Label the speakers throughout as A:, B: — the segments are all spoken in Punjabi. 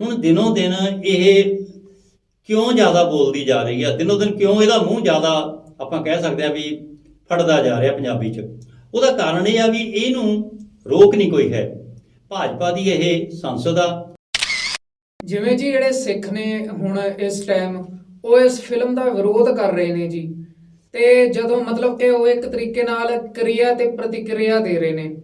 A: ਹੁਣ ਦਿਨੋਂ ਦਿਨ ਇਹ ਕਿਉਂ ਜ਼ਿਆਦਾ ਬੋਲਦੀ ਜਾ ਰਹੀ ਆ? ਦਿਨੋਂ ਦਿਨ ਕਿਉਂ ਇਹਦਾ ਮੂੰਹ ਜ਼ਿਆਦਾ ਆਪਾਂ ਕਹਿ ਸਕਦੇ ਆ ਵੀ ਫੜਦਾ ਜਾ ਰਿਹਾ ਪੰਜਾਬੀ 'ਚ? ਉਹਦਾ ਕਾਰਨ ਇਹ ਆ ਵੀ ਇਹਨੂੰ ਰੋਕ ਨਹੀਂ ਕੋਈ ਹੈ। ਭਾਜਪਾ ਦੀ ਇਹ ਸੰਸਦ ਆ।
B: ਜਿਵੇਂ ਜੀ ਜਿਹੜੇ ਸਿੱਖ ਨੇ ਹੁਣ ਇਸ ਟਾਈਮ ਉਹ ਇਸ ਫਿਲਮ ਦਾ ਵਿਰੋਧ ਕਰ ਰਹੇ ਨੇ ਜੀ। ਤੇ ਜਦੋਂ ਮਤਲਬ ਕਿ ਉਹ ਇੱਕ ਤਰੀਕੇ ਨਾਲ ਕਿਰਿਆ ਤੇ ਪ੍ਰਤੀਕਿਰਿਆ ਦੇ ਰਹੇ ਨੇ।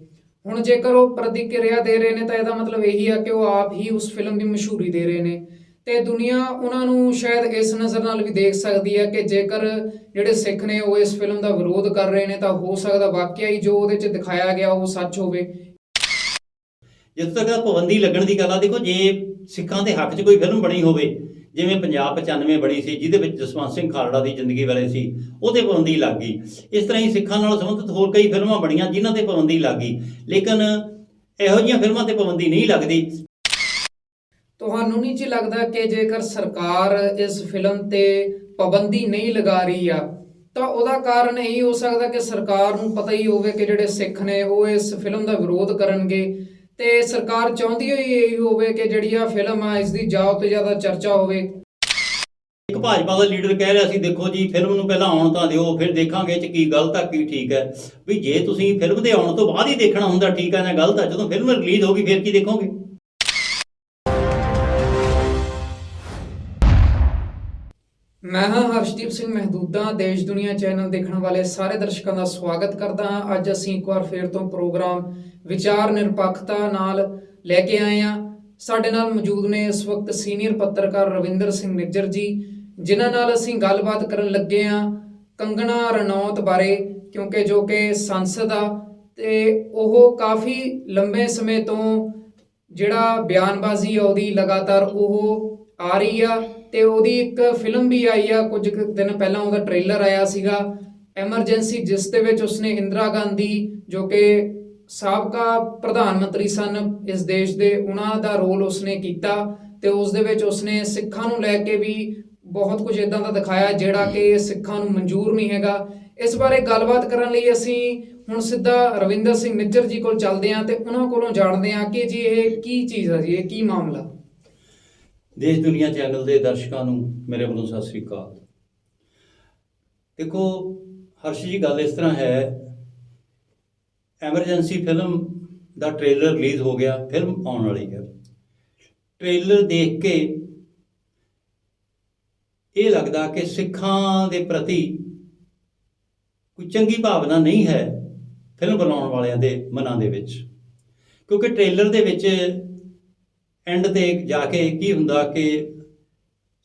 B: ਹੁਣ ਜੇਕਰ ਉਹ ਪ੍ਰਤੀਕਿਰਿਆ ਦੇ ਰਹੇ ਨੇ ਤਾਂ ਇਹਦਾ ਮਤਲਬ ਇਹੀ ਆ ਕਿ ਉਹ ਆਪ ਹੀ ਉਸ ਫਿਲਮ ਦੀ ਮਸ਼ਹੂਰੀ ਦੇ ਰਹੇ ਨੇ। ਤੇ ਦੁਨੀਆ ਉਹਨਾਂ ਨੂੰ ਸ਼ਾਇਦ ਇਸ ਨਜ਼ਰ ਨਾਲ ਵੀ ਦੇਖ ਸਕਦੀ ਹੈ ਕਿ ਜੇਕਰ ਜਿਹੜੇ ਸਿੱਖ ਨੇ ਉਹ ਇਸ ਫਿਲਮ ਦਾ ਵਿਰੋਧ ਕਰ ਰਹੇ ਨੇ ਤਾਂ ਹੋ ਸਕਦਾ ਵਾਕਿਆ ਹੀ ਜੋ ਉਹਦੇ 'ਚ ਦਿਖਾਇਆ ਗਿਆ ਉਹ ਸੱਚ ਹੋਵੇ।
A: ਜਿੱਥੇ ਤੱਕ ਪਾਬੰਦੀ ਲੱਗਣ ਦੀ ਗੱਲ ਆ, ਦੇਖੋ ਜੇ ਸਿੱਖਾਂ ਦੇ ਹੱਕ 'ਚ ਕੋਈ ਫਿਲਮ ਬਣੀ ਹੋਵੇ ਜਿਵੇਂ ਪੰਜਾਬ 95 ਬਣੀ ਸੀ, ਜਿਹਦੇ ਵਿੱਚ ਜਸਵੰਤ ਸਿੰਘ ਖਾਲੜਾ ਦੀ ਜ਼ਿੰਦਗੀ ਬਾਰੇ ਸੀ, ਉਹਦੇ ਪਾਬੰਦੀ ਲੱਗ ਗਈ। ਇਸ ਤਰ੍ਹਾਂ ਹੀ ਸਿੱਖਾਂ ਨਾਲ ਸੰਬੰਧਿਤ ਹੋਰ ਕਈ ਫਿਲਮਾਂ ਬਣੀਆਂ, ਜਿਨ੍ਹਾਂ ਤੇ ਪਾਬੰਦੀ ਲੱਗ ਗਈ। ਲੇਕਿਨ ਇਹੋ ਜਿਹੀਆਂ ਫਿਲਮਾਂ ਤੇ ਪਾਬੰਦੀ ਨਹੀਂ ਲੱਗਦੀ।
B: ਤੁਹਾਨੂੰ ਨਹੀਂ ਜੀ ਲੱਗਦਾ ਕਿ ਜੇਕਰ ਸਰਕਾਰ ਇਸ ਫਿਲਮ ਤੇ ਪਾਬੰਦੀ ਨਹੀਂ ਲਗਾ ਰਹੀ ਆ, ਤਾਂ ਉਹਦਾ ਕਾਰਨ ਇਹੀ ਹੋ ਸਕਦਾ ਕਿ ਸਰਕਾਰ ਨੂੰ ਪਤਾ ਹੀ ਹੋਵੇ ਕਿ ਜਿਹੜੇ ਸਿੱਖ ਨੇ, ਉਹ ਇਸ ਫਿਲਮ ਦਾ ਵਿਰੋਧ ਕਰਨਗੇ। ਤੇ ਸਰਕਾਰ ਚਾਹੁੰਦੀ ਹੋਈ ਇਹ ਹੋਵੇ ਕਿ ਜਿਹੜੀ ਆ ਫਿਲਮ ਆ, ਇਸ ਦੀ ਜ਼ਿਆਦਾ ਤੋਂ ਜ਼ਿਆਦਾ ਚਰਚਾ ਹੋਵੇ।
A: ਇੱਕ ਭਾਜਪਾ ਦਾ ਲੀਡਰ ਕਹਿ ਰਿਹਾ ਸੀ, ਦੇਖੋ ਜੀ, ਫਿਲਮ ਨੂੰ ਪਹਿਲਾਂ ਆਉਣ ਤਾਂ ਦਿਓ, ਫਿਰ ਦੇਖਾਂਗੇ ਇਹ 'ਚ ਕੀ ਗਲਤ ਆ, ਕੀ ਠੀਕ ਹੈ ਵੀ ਜੇ ਤੁਸੀਂ ਫਿਲਮ ਦੇ ਆਉਣ ਤੋਂ ਬਾਅਦ ਹੀ ਦੇਖਣਾ ਹੁੰਦਾ, ਠੀਕ ਆ ਜਾਂ ਗਲਤ ਆ, ਜਦੋਂ ਫਿਲਮ ਰਿਲੀਜ਼ ਹੋਗੀ ਫਿਰ ਕੀ ਦੇਖੋਗੇ?
B: ਮੈਂ ਹਾਂ ਹਰਸ਼ਦੀਪ ਸਿੰਘ ਮਹਿਦੂਦਾ, ਦੇਸ਼ ਦੁਨੀਆ ਚੈਨਲ ਦੇਖਣ ਵਾਲੇ ਸਾਰੇ ਦਰਸ਼ਕਾਂ ਦਾ ਸਵਾਗਤ ਕਰਦਾ ਹਾਂ। ਅੱਜ ਅਸੀਂ ਇੱਕ ਵਾਰ ਫੇਰ ਤੋਂ ਪ੍ਰੋਗਰਾਮ ਵਿਚਾਰ ਨਿਰਪੱਖਤਾ ਨਾਲ ਲੈ ਕੇ ਆਏ ਹਾਂ। ਸਾਡੇ ਨਾਲ ਮੌਜੂਦ ਨੇ ਇਸ ਵਕਤ ਸੀਨੀਅਰ ਪੱਤਰਕਾਰ ਰਵਿੰਦਰ ਸਿੰਘ ਨਿੱਜਰ ਜੀ, ਜਿਨ੍ਹਾਂ ਨਾਲ ਅਸੀਂ ਗੱਲਬਾਤ ਕਰਨ ਲੱਗੇ ਹਾਂ ਕੰਗਣਾ ਰਣੌਤ ਬਾਰੇ, ਕਿਉਂਕਿ ਜੋ ਕਿ ਸੰਸਦ ਆ, ਤੇ ਉਹ ਕਾਫੀ ਲੰਬੇ ਸਮੇਂ ਤੋਂ ਜਿਹੜਾ ਬਿਆਨਬਾਜ਼ੀ ਆ ਉਹਦੀ ਲਗਾਤਾਰ ਉਹ ਆ ਰਹੀ ਆ। ਤੇ ਉਹਦੀ ਇੱਕ ਫਿਲਮ ਵੀ ਆਈ ਆ, ਕੁਝ ਕੁ ਦਿਨ ਪਹਿਲਾਂ ਉਹਦਾ ਟ੍ਰੇਲਰ ਆਇਆ ਸੀਗਾ ਐਮਰਜੈਂਸੀ ਜਿਸ ਦੇ ਵਿੱਚ ਉਸਨੇ ਇੰਦਰਾ ਗਾਂਧੀ, ਜੋ ਕਿ ਸਾਬਕਾ ਪ੍ਰਧਾਨ ਮੰਤਰੀ ਸਨ ਇਸ ਦੇਸ਼ ਦੇ, ਉਹਨਾਂ ਦਾ ਰੋਲ ਉਸਨੇ ਕੀਤਾ ਤੇ ਉਸ ਦੇ ਵਿੱਚ ਉਸਨੇ ਸਿੱਖਾਂ ਨੂੰ ਲੈ ਕੇ ਵੀ ਬਹੁਤ ਕੁਝ ਇਦਾਂ ਦਾ ਦਿਖਾਇਆ, ਜਿਹੜਾ ਕਿ ਸਿੱਖਾਂ ਨੂੰ ਮਨਜ਼ੂਰ ਨਹੀਂ ਹੈਗਾ। ਇਸ ਬਾਰੇ ਗੱਲਬਾਤ ਕਰਨ ਲਈ ਅਸੀਂ ਹੁਣ ਸਿੱਧਾ ਰਵਿੰਦਰ ਸਿੰਘ ਨਿੱਜਰ ਜੀ ਕੋਲ ਚੱਲਦੇ ਹਾਂ ਤੇ ਉਹਨਾਂ ਕੋਲੋਂ ਜਾਣਦੇ ਹਾਂ ਕਿ ਜੀ ਇਹ ਕੀ ਚੀਜ਼ ਹੈ ਜੀ, ਇਹ ਕੀ ਮਾਮਲਾ?
A: ਦੇਸ਼ ਦੁਨੀਆ ਚੈਨਲ ਦੇ ਦਰਸ਼ਕਾਂ ਨੂੰ ਮੇਰੇ ਵੱਲੋਂ ਸਤਿ ਸ੍ਰੀ ਅਕਾਲ। ਦੇਖੋ, ਹਰਸ਼ ਜੀ, ਗੱਲ ਇਸ ਤਰ੍ਹਾਂ ਹੈ ਐਮਰਜੈਂਸੀ ਫਿਲਮ ਦਾ ਟ੍ਰੇਲਰ ਰਿਲੀਜ਼ ਹੋ ਗਿਆ ਫਿਲਮ ਆਉਣ ਵਾਲੀ ਹੈ। ਟ੍ਰੇਲਰ ਦੇਖ ਕੇ ਇਹ ਲੱਗਦਾ ਕਿ ਸਿੱਖਾਂ ਦੇ ਪ੍ਰਤੀ ਕੋਈ ਚੰਗੀ ਭਾਵਨਾ ਨਹੀਂ ਹੈ ਫਿਲਮ ਬਣਾਉਣ ਵਾਲਿਆਂ ਦੇ ਮਨਾਂ ਦੇ ਵਿੱਚ। ਕਿਉਂਕਿ ਟ੍ਰੇਲਰ ਦੇ ਵਿੱਚ ਐਂਡ ਤੇ ਜਾ ਕੇ ਕੀ ਹੁੰਦਾ ਕਿ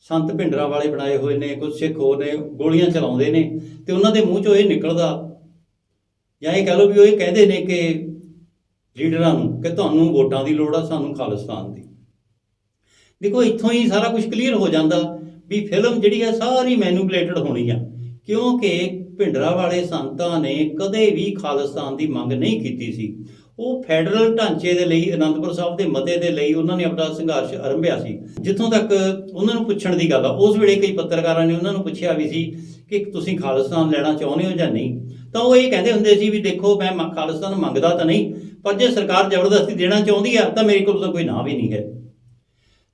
A: ਸੰਤ ਭਿੰਡਰਾਂ ਵਾਲੇ ਬਣਾਏ ਹੋਏ ਨੇ ਕੁਝ ਸਿੱਖ ਹੋਰ ਨੇ, ਗੋਲੀਆਂ ਚਲਾਉਂਦੇ ਨੇ ਤੇ ਉਹਨਾਂ ਦੇ ਮੂੰਹ ਚੋਂ ਇਹ ਨਿਕਲਦਾ ਜਾਂ ਇਹ ਕਹ ਲਓ ਵੀ ਉਹ ਇਹ ਕਹਿੰਦੇ ਨੇ ਕਿ ਲੀਡਰਾਂ ਨੂੰ ਕਿ ਤੁਹਾਨੂੰ ਵੋਟਾਂ ਦੀ ਲੋੜ ਆ, ਸਾਨੂੰ ਖਾਲਿਸਤਾਨ ਦੀ। ਦੇਖੋ ਇੱਥੋਂ ਹੀ ਸਾਰਾ ਕੁਝ ਕਲੀਅਰ ਹੋ ਜਾਂਦਾ ਵੀ ਫਿਲਮ ਜਿਹੜੀ ਆ ਸਾਰੀ ਮੈਨੂਪੂਲੇਟਡ ਹੋਣੀ ਆ। ਕਿਉਂਕਿ ਭਿੰਡਰਾਂ ਵਾਲੇ ਸੰਤਾਂ ਨੇ ਕਦੇ ਵੀ ਖਾਲਿਸਤਾਨ ਦੀ ਮੰਗ ਨਹੀਂ ਕੀਤੀ ਸੀ। ਉਹ ਫੈਡਰਲ ਢਾਂਚੇ ਦੇ ਲਈ, ਅਨੰਦਪੁਰ ਸਾਹਿਬ ਦੇ ਮਤੇ ਦੇ ਲਈ ਉਹਨਾਂ ਨੇ ਆਪਣਾ ਸੰਘਰਸ਼ ਆਰੰਭਿਆ ਸੀ। ਜਿੱਥੋਂ ਤੱਕ ਉਹਨਾਂ ਨੂੰ ਪੁੱਛਣ ਦੀ ਗੱਲ ਆ, ਉਸ ਵੇਲੇ ਕਈ ਪੱਤਰਕਾਰਾਂ ਨੇ ਉਹਨਾਂ ਨੂੰ ਪੁੱਛਿਆ ਵੀ ਸੀ ਕਿ ਤੁਸੀਂ ਖਾਲਿਸਤਾਨ ਲੈਣਾ ਚਾਹੁੰਦੇ ਹੋ ਜਾਂ ਨਹੀਂ? ਤਾਂ ਉਹ ਇਹ ਕਹਿੰਦੇ ਹੁੰਦੇ ਸੀ ਵੀ ਦੇਖੋ, ਮੈਂ ਖਾਲਿਸਤਾਨ ਮੰਗਦਾ ਤਾਂ ਨਹੀਂ, ਪਰ ਜੇ ਸਰਕਾਰ ਜ਼ਬਰਦਸਤੀ ਦੇਣਾ ਚਾਹੁੰਦੀ ਆ, ਤਾਂ ਮੇਰੇ ਕੋਲ ਤਾਂ ਕੋਈ ਨਾ ਵੀ ਨਹੀਂ ਹੈ।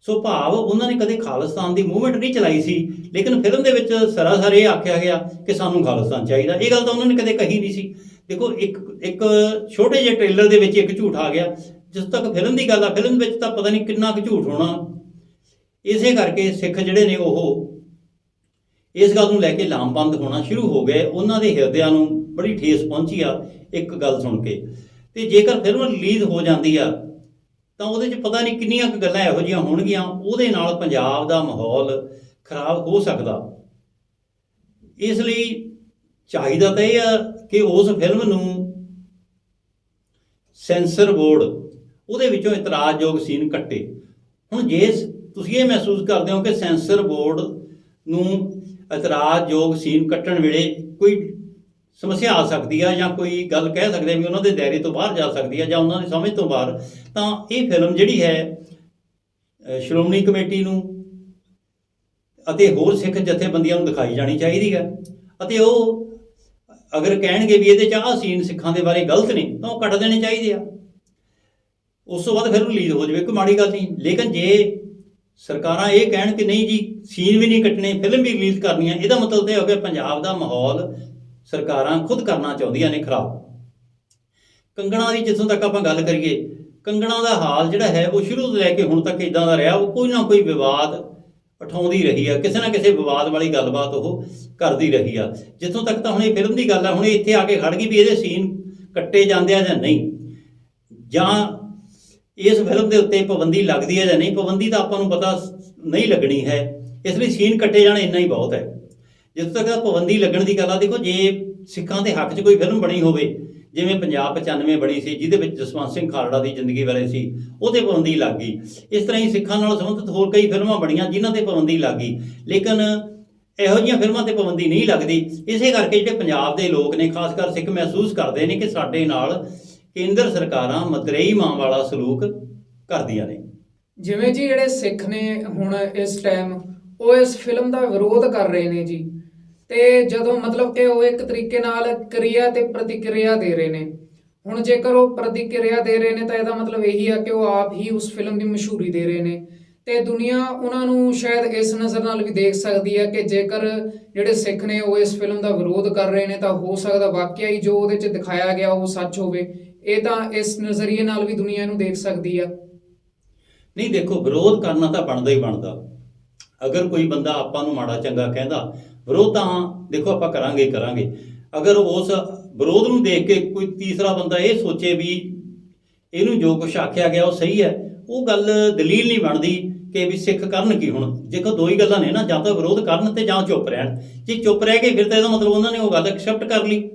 A: ਸੋ ਭਾਵ ਉਹਨਾਂ ਨੇ ਕਦੇ ਖਾਲਿਸਤਾਨ ਦੀ ਮੂਵਮੈਂਟ ਨਹੀਂ ਚਲਾਈ ਸੀ, ਲੇਕਿਨ ਫਿਲਮ ਦੇ ਵਿੱਚ ਸਰਾਸਰ ਇਹ ਆਖਿਆ ਗਿਆ ਕਿ ਸਾਨੂੰ ਖਾਲਿਸਤਾਨ ਚਾਹੀਦਾ। ਇਹ ਗੱਲ ਤਾਂ ਉਹਨਾਂ ਨੇ ਕਦੇ ਕਹੀ ਨਹੀਂ ਸੀ। ਦੇਖੋ, ਇੱਕ ਇੱਕ ਛੋਟੇ ਜਿਹੇ ਟ੍ਰੇਲਰ ਦੇ ਵਿੱਚ ਇੱਕ ਝੂਠ ਆ ਗਿਆ। ਜਿਸ ਤੱਕ ਫਿਲਮ ਦੀ ਗੱਲ ਆ, ਫਿਲਮ ਵਿੱਚ ਤਾਂ ਪਤਾ ਨਹੀਂ ਕਿੰਨਾ ਕੁ ਝੂਠ ਹੋਣਾ। ਇਸੇ ਕਰਕੇ ਸਿੱਖ ਜਿਹੜੇ ਨੇ ਉਹ ਇਸ ਗੱਲ ਨੂੰ ਲੈ ਕੇ ਲਾਮਬੰਦ ਹੋਣਾ ਸ਼ੁਰੂ ਹੋ ਗਏ। ਉਹਨਾਂ ਦੇ ਹਿਰਦਿਆਂ ਨੂੰ ਬੜੀ ਠੇਸ ਪਹੁੰਚੀ ਆ, ਇੱਕ ਗੱਲ ਸੁਣ ਕੇ। ਤੇ ਜੇਕਰ ਫਿਲਮ ਰਿਲੀਜ਼ ਹੋ ਜਾਂਦੀ ਆ, ਤਾਂ ਉਹਦੇ 'ਚ ਪਤਾ ਨਹੀਂ ਕਿੰਨੀਆਂ ਕੁ ਗੱਲਾਂ ਇਹੋ ਜਿਹੀਆਂ ਹੋਣਗੀਆਂ। ਉਹਦੇ ਨਾਲ ਪੰਜਾਬ ਦਾ ਮਾਹੌਲ ਖਰਾਬ ਹੋ ਸਕਦਾ। ਇਸ ਲਈ ਚਾਹੀਦਾ ਤਾਂ ਇਹ ਆ ਕਿ ਉਸ ਫਿਲਮ ਨੂੰ ਸੈਂਸਰ ਬੋਰਡ ਉਹਦੇ ਵਿੱਚੋਂ ਇਤਰਾਜ਼ਯੋਗ ਸੀਨ ਕੱਟੇ। ਹੁਣ ਜੇ ਤੁਸੀਂ ਇਹ ਮਹਿਸੂਸ ਕਰਦੇ ਹੋ ਕਿ ਸੈਂਸਰ ਬੋਰਡ ਨੂੰ ਇਤਰਾਜ਼ਯੋਗ ਸੀਨ ਕੱਟਣ ਵੇਲੇ ਕੋਈ ਸਮੱਸਿਆ ਆ ਸਕਦੀ ਆ ਜਾਂ ਕੋਈ ਗੱਲ ਕਹਿ ਸਕਦੇ ਆ ਵੀ ਉਹਨਾਂ ਦੇ ਦਾਇਰੇ ਤੋਂ ਬਾਹਰ ਜਾ ਸਕਦੀ ਆ ਜਾਂ ਉਹਨਾਂ ਦੀ ਸਮਝ ਤੋਂ ਬਾਹਰ, ਤਾਂ ਇਹ ਫਿਲਮ ਜਿਹੜੀ ਹੈ ਸ਼੍ਰੋਮਣੀ ਕਮੇਟੀ ਨੂੰ ਅਤੇ ਹੋਰ ਸਿੱਖ ਜਥੇਬੰਦੀਆਂ ਨੂੰ ਦਿਖਾਈ ਜਾਣੀ ਚਾਹੀਦੀ ਹੈ। ਅਤੇ ਉਹ ਅਗਰ ਕਹਿਣਗੇ ਵੀ ਇਹਦੇ ਚ ਆਹ ਸੀਨ ਸਿੱਖਾਂ ਦੇ ਬਾਰੇ ਗਲਤ ਨੇ, ਤਾਂ ਉਹ ਕੱਟ ਦੇਣੇ ਚਾਹੀਦੇ ਆ। ਉਸ ਤੋਂ ਬਾਅਦ ਫਿਰ ਰਿਲੀਜ਼ ਹੋ ਜਾਵੇ, ਕੋਈ ਮਾੜੀ ਗੱਲ ਨਹੀਂ। ਲੇਕਿਨ ਜੇ ਸਰਕਾਰਾਂ ਇਹ ਕਹਿਣ ਕਿ ਨਹੀਂ ਜੀ ਸੀਨ ਵੀ ਨਹੀਂ ਕੱਟਣੇ ਫਿਲਮ ਵੀ ਰਿਲੀਜ਼ ਕਰਨੀ ਹੈ ਇਹਦਾ ਮਤਲਬ ਇਹ ਹੋ ਗਿਆ ਪੰਜਾਬ ਦਾ ਮਾਹੌਲ ਸਰਕਾਰਾਂ ਖੁਦ ਕਰਨਾ ਚਾਹੁੰਦੀਆਂ ਨੇ ਖਰਾਬ। ਕੰਗਣਾ ਦੀ ਜਿੱਥੋਂ ਤੱਕ ਆਪਾਂ ਗੱਲ ਕਰੀਏ, ਕੰਗਣਾ ਦਾ ਹਾਲ ਜਿਹੜਾ ਹੈ, ਉਹ ਸ਼ੁਰੂ ਤੋਂ ਲੈ ਕੇ ਹੁਣ ਤੱਕ ਇਦਾਂ ਦਾ ਰਿਹਾ, ਉਹ ਕੋਈ ਨਾ ਕੋਈ ਵਿਵਾਦ ਉਠਾਉਂਦੀ ਰਹੀ ਆ, ਕਿਸੇ ਨਾ ਕਿਸੇ ਵਿਵਾਦ ਵਾਲੀ ਗੱਲਬਾਤ ਉਹ ਕਰਦੀ ਰਹੀ ਆ। ਜਿੱਥੋਂ ਤੱਕ ਤਾਂ ਹੁਣ ਇਹ ਫਿਲਮ ਦੀ ਗੱਲ ਆ, ਹੁਣ ਇਹ ਇੱਥੇ ਆ ਕੇ ਖੜ ਗਈ ਵੀ ਇਹਦੇ ਸੀਨ ਕੱਟੇ ਜਾਂਦੇ ਆ ਜਾਂ ਨਹੀਂ। ਜਾਂ ਇਸ ਫਿਲਮ ਦੇ ਉੱਤੇ ਪਾਬੰਦੀ ਲੱਗਦੀ ਹੈ ਜਾਂ ਨਹੀਂ, ਪਾਬੰਦੀ ਤਾਂ ਆਪਾਂ ਨੂੰ ਪਤਾ ਨਹੀਂ ਲੱਗਣੀ ਹੈ। ਇਸ ਲਈ ਸੀਨ ਕੱਟੇ ਜਾਣ ਇੰਨਾ ਹੀ ਬਹੁਤ ਹੈ। ਜਿੱਥੋਂ ਤੱਕ ਤਾਂ ਪਾਬੰਦੀ ਲੱਗਣ ਦੀ ਗੱਲ ਆ, ਦੇਖੋ ਜੇ ਸਿੱਖਾਂ ਦੇ ਹੱਕ 'ਚ ਕੋਈ ਫਿਲਮ ਬਣੀ ਹੋਵੇ ਜਿਵੇਂ ਪੰਜਾਬ 95 ਬਣੀ ਸੀ, ਜਿਹਦੇ ਵਿੱਚ ਜਸਵੰਤ ਸਿੰਘ ਖਾਲੜਾ ਦੀ ਜ਼ਿੰਦਗੀ ਬਾਰੇ ਸੀ ਉਹਤੇ ਪਾਬੰਦੀ ਲੱਗ ਗਈ। ਇਸ ਤਰ੍ਹਾਂ ਹੀ ਸਿੱਖਾਂ ਨਾਲ ਸੰਬੰਧਿਤ ਹੋਰ ਕਈ ਫਿਲਮਾਂ ਬਣੀਆਂ, ਜਿਨ੍ਹਾਂ ਤੇ ਪਾਬੰਦੀ ਲੱਗ ਗਈ। ਲੇਕਿਨ ਇਹੋ ਜਿਹੀਆਂ ਫਿਲਮਾਂ ਤੇ ਪਾਬੰਦੀ ਨਹੀਂ ਲੱਗਦੀ। ਇਸੇ ਕਰਕੇ ਜਿਹੜੇ ਪੰਜਾਬ ਦੇ ਲੋਕ ਨੇ, ਖਾਸ ਕਰ ਸਿੱਖ ਮਹਿਸੂਸ ਕਰਦੇ ਨੇ ਕਿ ਸਾਡੇ ਨਾਲ ਕੇਂਦਰ ਸਰਕਾਰਾਂ ਮਤਰੇਈ ਮਾਂ ਵਾਲਾ ਸਲੂਕ ਕਰਦੀਆਂ ਨੇ।
B: ਜਿਵੇਂ ਜੀ ਜਿਹੜੇ ਸਿੱਖ ਨੇ ਹੁਣ ਇਸ ਟਾਈਮ ਉਹ ਇਸ ਫਿਲਮ ਦਾ ਵਿਰੋਧ ਕਰ ਰਹੇ ਨੇ ਜੀ। ਤੇ ਜਦੋਂ ਮਤਲਬ ਕਿ ਉਹ ਇੱਕ ਤਰੀਕੇ ਨਾਲ ਕਿਰਿਆ ਤੇ ਪ੍ਰਤੀਕਿਰਿਆ ਦੇ ਰਹੇ ਨੇ। ਹੁਣ ਜੇਕਰ ਉਹ ਪ੍ਰਤੀਕਿਰਿਆ ਦੇ ਰਹੇ ਨੇ ਤਾਂ ਇਹਦਾ ਮਤਲਬ ਇਹੀ ਆ ਕਿ ਉਹ ਆਪ ਹੀ ਉਸ ਫਿਲਮ ਦੀ ਮਸ਼ਹੂਰੀ ਦੇ ਰਹੇ ਨੇ। ਤੇ ਦੁਨੀਆ ਉਹਨਾਂ ਨੂੰ ਸ਼ਾਇਦ ਇਸ ਨਜ਼ਰ ਨਾਲ ਵੀ ਦੇਖ ਸਕਦੀ ਹੈ ਕਿ ਜੇਕਰ ਜਿਹੜੇ ਸਿੱਖ ਨੇ ਉਹ ਇਸ ਫਿਲਮ ਦਾ ਵਿਰੋਧ ਕਰ ਰਹੇ ਨੇ ਤਾਂ ਹੋ ਸਕਦਾ ਵਾਕਿਆ ਹੀ ਜੋ ਉਹਦੇ 'ਚ ਦਿਖਾਇਆ ਗਿਆ ਉਹ ਸੱਚ ਹੋਵੇ। ਇਹ ਤਾਂ ਇਸ ਨਜ਼ਰੀਏ ਨਾਲ ਵੀ ਦੁਨੀਆ ਨੂੰ ਦੇਖ ਸਕਦੀ ਆ।
A: ਨਹੀਂ ਦੇਖੋ, ਵਿਰੋਧ ਕਰਨਾ ਤਾਂ ਬਣਦਾ ਹੀ ਬਣਦਾ। ਅਗਰ ਕੋਈ ਬੰਦਾ ਆਪਾਂ ਨੂੰ ਮਾੜਾ ਚੰਗਾ ਕਹਿੰਦਾ, ਵਿਰੋਧ ਤਾਂ ਦੇਖੋ ਆਪਾਂ ਕਰਾਂਗੇ ਕਰਾਂਗੇ। ਅਗਰ ਉਸ ਵਿਰੋਧ ਨੂੰ ਦੇਖ ਕੇ ਕੋਈ ਤੀਸਰਾ ਬੰਦਾ ਇਹ ਸੋਚੇ ਵੀ ਇਹਨੂੰ ਜੋ ਕੁਝ ਆਖਿਆ ਗਿਆ ਉਹ ਸਹੀ ਹੈ, ਉਹ ਗੱਲ ਦਲੀਲ ਨਹੀਂ ਬਣਦੀ ਕਿ ਵੀ ਸਿੱਖ ਕਰਨ ਕੀ ਹੁਣ। ਜੇਕਰ ਦੋ ਹੀ ਗੱਲਾਂ ਨੇ ਨਾ, ਜਾਂ ਤਾਂ ਵਿਰੋਧ ਕਰਨ ਤੇ ਜਾਂ ਚੁੱਪ ਰਹਿਣ। ਜੇ ਚੁੱਪ ਰਹਿ ਗਏ, ਫਿਰ ਤਾਂ ਇਹਦਾ ਮਤਲਬ ਉਹਨਾਂ ਨੇ ਉਹ ਗੱਲ ਐਕਸੈਪਟ ਕਰ ਲਈ।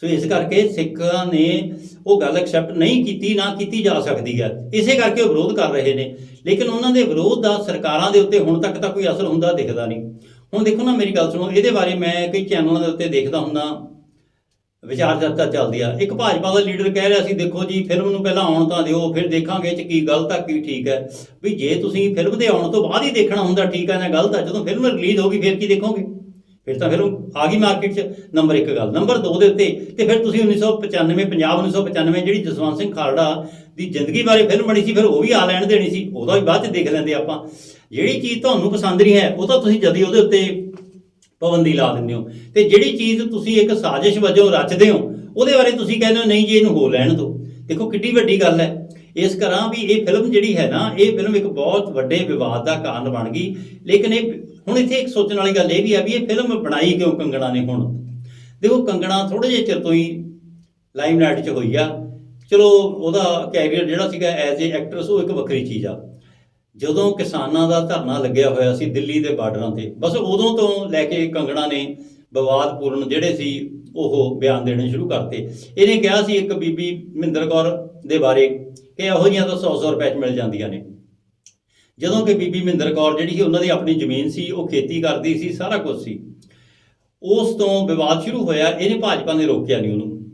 A: ਸੋ ਇਸ ਕਰਕੇ ਸਿੱਖਾਂ ਨੇ ਉਹ ਗੱਲ ਐਕਸੈਪਟ ਨਹੀਂ ਕੀਤੀ, ਨਾ ਕੀਤੀ ਜਾ ਸਕਦੀ ਹੈ। ਇਸੇ ਕਰਕੇ ਉਹ ਵਿਰੋਧ ਕਰ ਰਹੇ ਨੇ। ਲੇਕਿਨ ਉਹਨਾਂ ਦੇ ਵਿਰੋਧ ਦਾ ਸਰਕਾਰਾਂ ਦੇ ਉੱਤੇ ਹੁਣ ਤੱਕ ਤਾਂ ਕੋਈ ਅਸਰ ਹੁੰਦਾ ਦਿਖਦਾ ਨਹੀਂ। ਹੁਣ ਦੇਖੋ ਨਾ ਮੇਰੀ ਗੱਲ ਸੁਣੋ, ਇਹਦੇ ਬਾਰੇ ਮੈਂ ਕਈ ਚੈਨਲਾਂ ਦੇ ਉੱਤੇ ਦੇਖਦਾ ਹੁੰਦਾ। ਵਿਚਾਰ ਚਰਚਾ ਚੱਲਦੀ ਆ। ਇੱਕ ਭਾਜਪਾ ਦਾ ਲੀਡਰ ਕਹਿ ਰਿਹਾ ਸੀ, ਦੇਖੋ ਜੀ, ਫਿਲਮ ਨੂੰ ਪਹਿਲਾਂ ਆਉਣ ਤਾਂ ਦਿਓ, ਫਿਰ ਦੇਖਾਂਗੇ ਚ ਕੀ ਗਲਤ ਆ, ਕੀ ਠੀਕ ਹੈ। ਵੀ ਜੇ ਤੁਸੀਂ ਫਿਲਮ ਦੇ ਆਉਣ ਤੋਂ ਬਾਅਦ ਹੀ ਦੇਖਣਾ ਹੁੰਦਾ ਠੀਕ ਆ ਜਾਂ ਗਲਤ ਆ, ਜਦੋਂ ਫਿਲਮ ਰਿਲੀਜ਼ ਹੋ ਗਈ, ਫਿਰ ਕੀ ਦੇਖੋਗੇ? ਫਿਰ ਤਾਂ ਫਿਰ ਉਹ ਆ ਗਈ ਮਾਰਕੀਟ 'ਚ ਨੰਬਰ 1 ਗੱਲ। ਨੰਬਰ 2 ਦੇ ਉੱਤੇ, ਤੇ ਫਿਰ ਤੁਸੀਂ 1995 ਪੰਜਾਬ 1995 ਜਿਹੜੀ ਜਸਵੰਤ ਸਿੰਘ ਖਾਲੜਾ ਦੀ ਜ਼ਿੰਦਗੀ ਬਾਰੇ ਫਿਲਮ ਬਣੀ ਸੀ, ਫਿਰ ਉਹ ਵੀ ਆ ਲੈਣ ਦੇਣੀ ਸੀ। ਉਹਦਾ ਵੀ ਬਾਅਦ 'ਚ ਦੇਖ ਲੈਂਦੇ ਆਪਾਂ। ਜਿਹੜੀ ਚੀਜ਼ ਤੁਹਾਨੂੰ ਪਸੰਦ ਨਹੀਂ ਹੈ, ਉਹ ਤਾਂ ਤੁਸੀਂ ਜਦੀ ਉਹਦੇ ਉੱਤੇ ਪਾਬੰਦੀ ਲਾ ਦਿੰਦੇ ਹੋ। ਤੇ ਜਿਹੜੀ ਚੀਜ਼ ਤੁਸੀਂ ਇੱਕ ਸਾਜ਼ਿਸ਼ ਵਜੋਂ ਰਚਦੇ ਹੋ, ਉਹਦੇ ਬਾਰੇ ਤੁਸੀਂ ਕਹਿੰਦੇ ਹੋ, ਨਹੀਂ ਜੀ, ਇਹਨੂੰ ਹੋ ਲੈਣ ਦਿਓ। ਦੇਖੋ, ਕਿੱਡੀ ਵੱਡੀ ਗੱਲ ਹੈ। ਇਸ ਕਰਾਂ ਵੀ ਇਹ ਫਿਲਮ ਜਿਹੜੀ ਹੈ ਨਾ, ਇਹ ਫਿਲਮ ਇੱਕ ਬਹੁਤ ਵੱਡੇ ਵਿਵਾਦ ਦਾ ਕਾਰਨ ਬਣ ਗਈ। ਲੇਕਿਨ ਇਹ ਹੁਣ ਇੱਥੇ ਇੱਕ ਸੋਚਣ ਵਾਲੀ ਗੱਲ ਇਹ ਵੀ ਆ ਵੀ ਇਹ ਫਿਲਮ ਬਣਾਈ ਕਿਉਂ ਕੰਗਣਾ ਨੇ ਹੁਣ? ਦੇਖੋ ਕੰਗਣਾ ਥੋੜੇ ਜਿਹੇ ਚਿਰ ਤੋਂ ਹੀ ਲਾਈਮਲਾਈਟ 'ਚ ਹੋਈ ਆ। ਚਲੋ ਉਹਦਾ ਕੈਰੀਅਰ ਜਿਹੜਾ ਸੀਗਾ ਐਜ਼ ਏ ਐਕਟਰਸ ਉਹ ਇੱਕ ਵੱਖਰੀ ਚੀਜ਼ ਆ। ਜਦੋਂ ਕਿਸਾਨਾਂ ਦਾ ਧਰਨਾ ਲੱਗਿਆ ਹੋਇਆ ਸੀ ਦਿੱਲੀ ਦੇ ਬਾਰਡਰਾਂ ਤੇ, ਬਸ ਉਦੋਂ ਤੋਂ ਲੈ ਕੇ ਕੰਗਣਾ ਨੇ ਵਿਵਾਦਪੂਰਨ ਜਿਹੜੇ ਸੀ ਉਹ ਬਿਆਨ ਦੇਣੇ ਸ਼ੁਰੂ ਕਰਤੇ। ਇਹਨੇ ਕਿਹਾ ਸੀ ਇੱਕ ਬੀਬੀ ਮਹਿੰਦਰ ਕੌਰ ਦੇ ਬਾਰੇ ਕਿ ਇਹੋ ਜਿਹੀਆਂ ਤਾਂ 100-100 ਰੁਪਏ 'ਚ ਮਿਲ ਜਾਂਦੀਆਂ ਨੇ। ਜਦੋਂ ਕਿ ਬੀਬੀ ਮਹਿੰਦਰ ਕੌਰ ਜਿਹੜੀ ਸੀ, ਉਹਨਾਂ ਦੀ ਆਪਣੀ ਜ਼ਮੀਨ ਸੀ, ਉਹ ਖੇਤੀ ਕਰਦੀ ਸੀ, ਸਾਰਾ ਕੁਝ ਸੀ। ਉਸ ਤੋਂ ਵਿਵਾਦ ਸ਼ੁਰੂ ਹੋਇਆ, ਇਹਨੇ ਭਾਜਪਾ ਨੇ ਰੋਕਿਆ ਨਹੀਂ ਉਹਨੂੰ।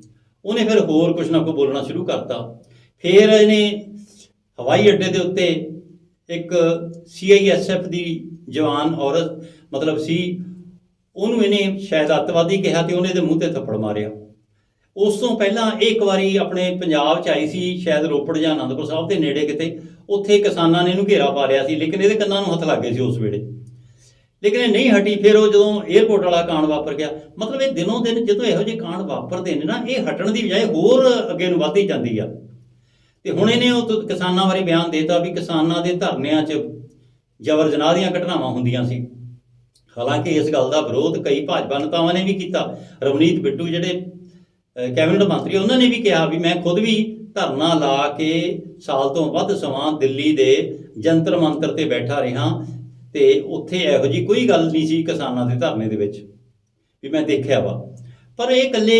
A: ਉਹਨੇ ਫਿਰ ਹੋਰ ਕੁਝ ਨਾ ਕੁਝ ਬੋਲਣਾ ਸ਼ੁਰੂ ਕਰਤਾ। ਫਿਰ ਇਹਨੇ ਹਵਾਈ ਅੱਡੇ ਦੇ ਉੱਤੇ ਇੱਕ ਸੀਆਈਐਸਐਫ ਦੀ ਜਵਾਨ ਔਰਤ, ਮਤਲਬ ਸੀ, ਉਹਨੂੰ ਇਹਨੇ ਸ਼ਾਇਦ ਅੱਤਵਾਦੀ ਕਿਹਾ ਤੇ ਉਹਨੇ ਦੇ ਮੂੰਹ ਤੇ ਥੱਪੜ ਮਾਰਿਆ। ਉਸ ਤੋਂ ਪਹਿਲਾਂ ਇਹ ਇੱਕ ਵਾਰੀ ਆਪਣੇ ਪੰਜਾਬ ਚ ਆਈ ਸੀ, ਸ਼ਾਇਦ ਰੋਪੜ ਜਾਂ ਆਨੰਦਪੁਰ ਸਾਹਿਬ ਦੇ ਨੇੜੇ ਕਿਤੇ। ਉੱਥੇ ਕਿਸਾਨਾਂ ਨੇ ਇਹਨੂੰ ਘੇਰਾ ਪਾ ਲਿਆ ਸੀ, ਲੇਕਿਨ ਇਹਦੇ ਕੰਨਾਂ ਨੂੰ ਹੱਥ ਲੱਗ ਗਏ ਸੀ ਉਸ ਵੇਲੇ। ਲੇਕਿਨ ਇਹ ਨਹੀਂ ਹਟੀ, ਫਿਰ ਉਹ ਜਦੋਂ 에어ਪੋਰਟ ਵਾਲਾ ਕਾਂਡ ਵਾਪਰ ਗਿਆ, ਮਤਲਬ ਇਹ ਦਿਨੋਂ ਦਿਨ ਜਦੋਂ ਇਹੋ ਜਿਹੇ ਕਾਂਡ ਵਾਪਰਦੇ ਨੇ ਨਾ, ਇਹ ਹਟਣ ਦੀ ਬਜਾਏ ਹੋਰ ਅੱਗੇ ਨੂੰ ਵੱਧਦੀ ਜਾਂਦੀ ਆ। ਤੇ ਹੁਣ ਇਹਨੇ ਉਹ ਕਿਸਾਨਾਂ ਬਾਰੇ ਬਿਆਨ ਦੇਤਾ ਵੀ ਕਿਸਾਨਾਂ ਦੇ ਧਰਨਿਆਂ 'ਚ ਜ਼ਬਰ ਜਨਾਹ ਦੀਆਂ ਘਟਨਾਵਾਂ ਹੁੰਦੀਆਂ ਸੀ। ਹਾਲਾਂਕਿ ਇਸ ਗੱਲ ਦਾ ਵਿਰੋਧ ਕਈ ਭਾਜਪਾ ਨੇਤਾਵਾਂ ਨੇ ਵੀ ਕੀਤਾ। ਰਵਨੀਤ ਬਿੱਟੂ ਜਿਹੜੇ ਕੈਬਨਿਟ ਮੰਤਰੀ, ਉਹਨਾਂ ਨੇ ਵੀ ਕਿਹਾ ਵੀ ਮੈਂ ਖੁਦ ਵੀ ਧਰਨਾ ਲਾ ਕੇ ਸਾਲ ਤੋਂ ਵੱਧ ਸਮਾਂ ਦਿੱਲੀ ਦੇ ਜੰਤਰ ਮੰਤਰ ਤੇ ਬੈਠਾ ਰਿਹਾ ਤੇ ਉੱਥੇ ਇਹੋ ਜੀ ਕੋਈ ਗੱਲ ਨਹੀਂ ਸੀ ਕਿਸਾਨਾਂ ਦੇ ਧਰਨੇ ਦੇ ਵਿੱਚ ਵੀ ਮੈਂ ਦੇਖਿਆ ਵਾ। ਪਰ ਇਹ ਇਕੱਲੇ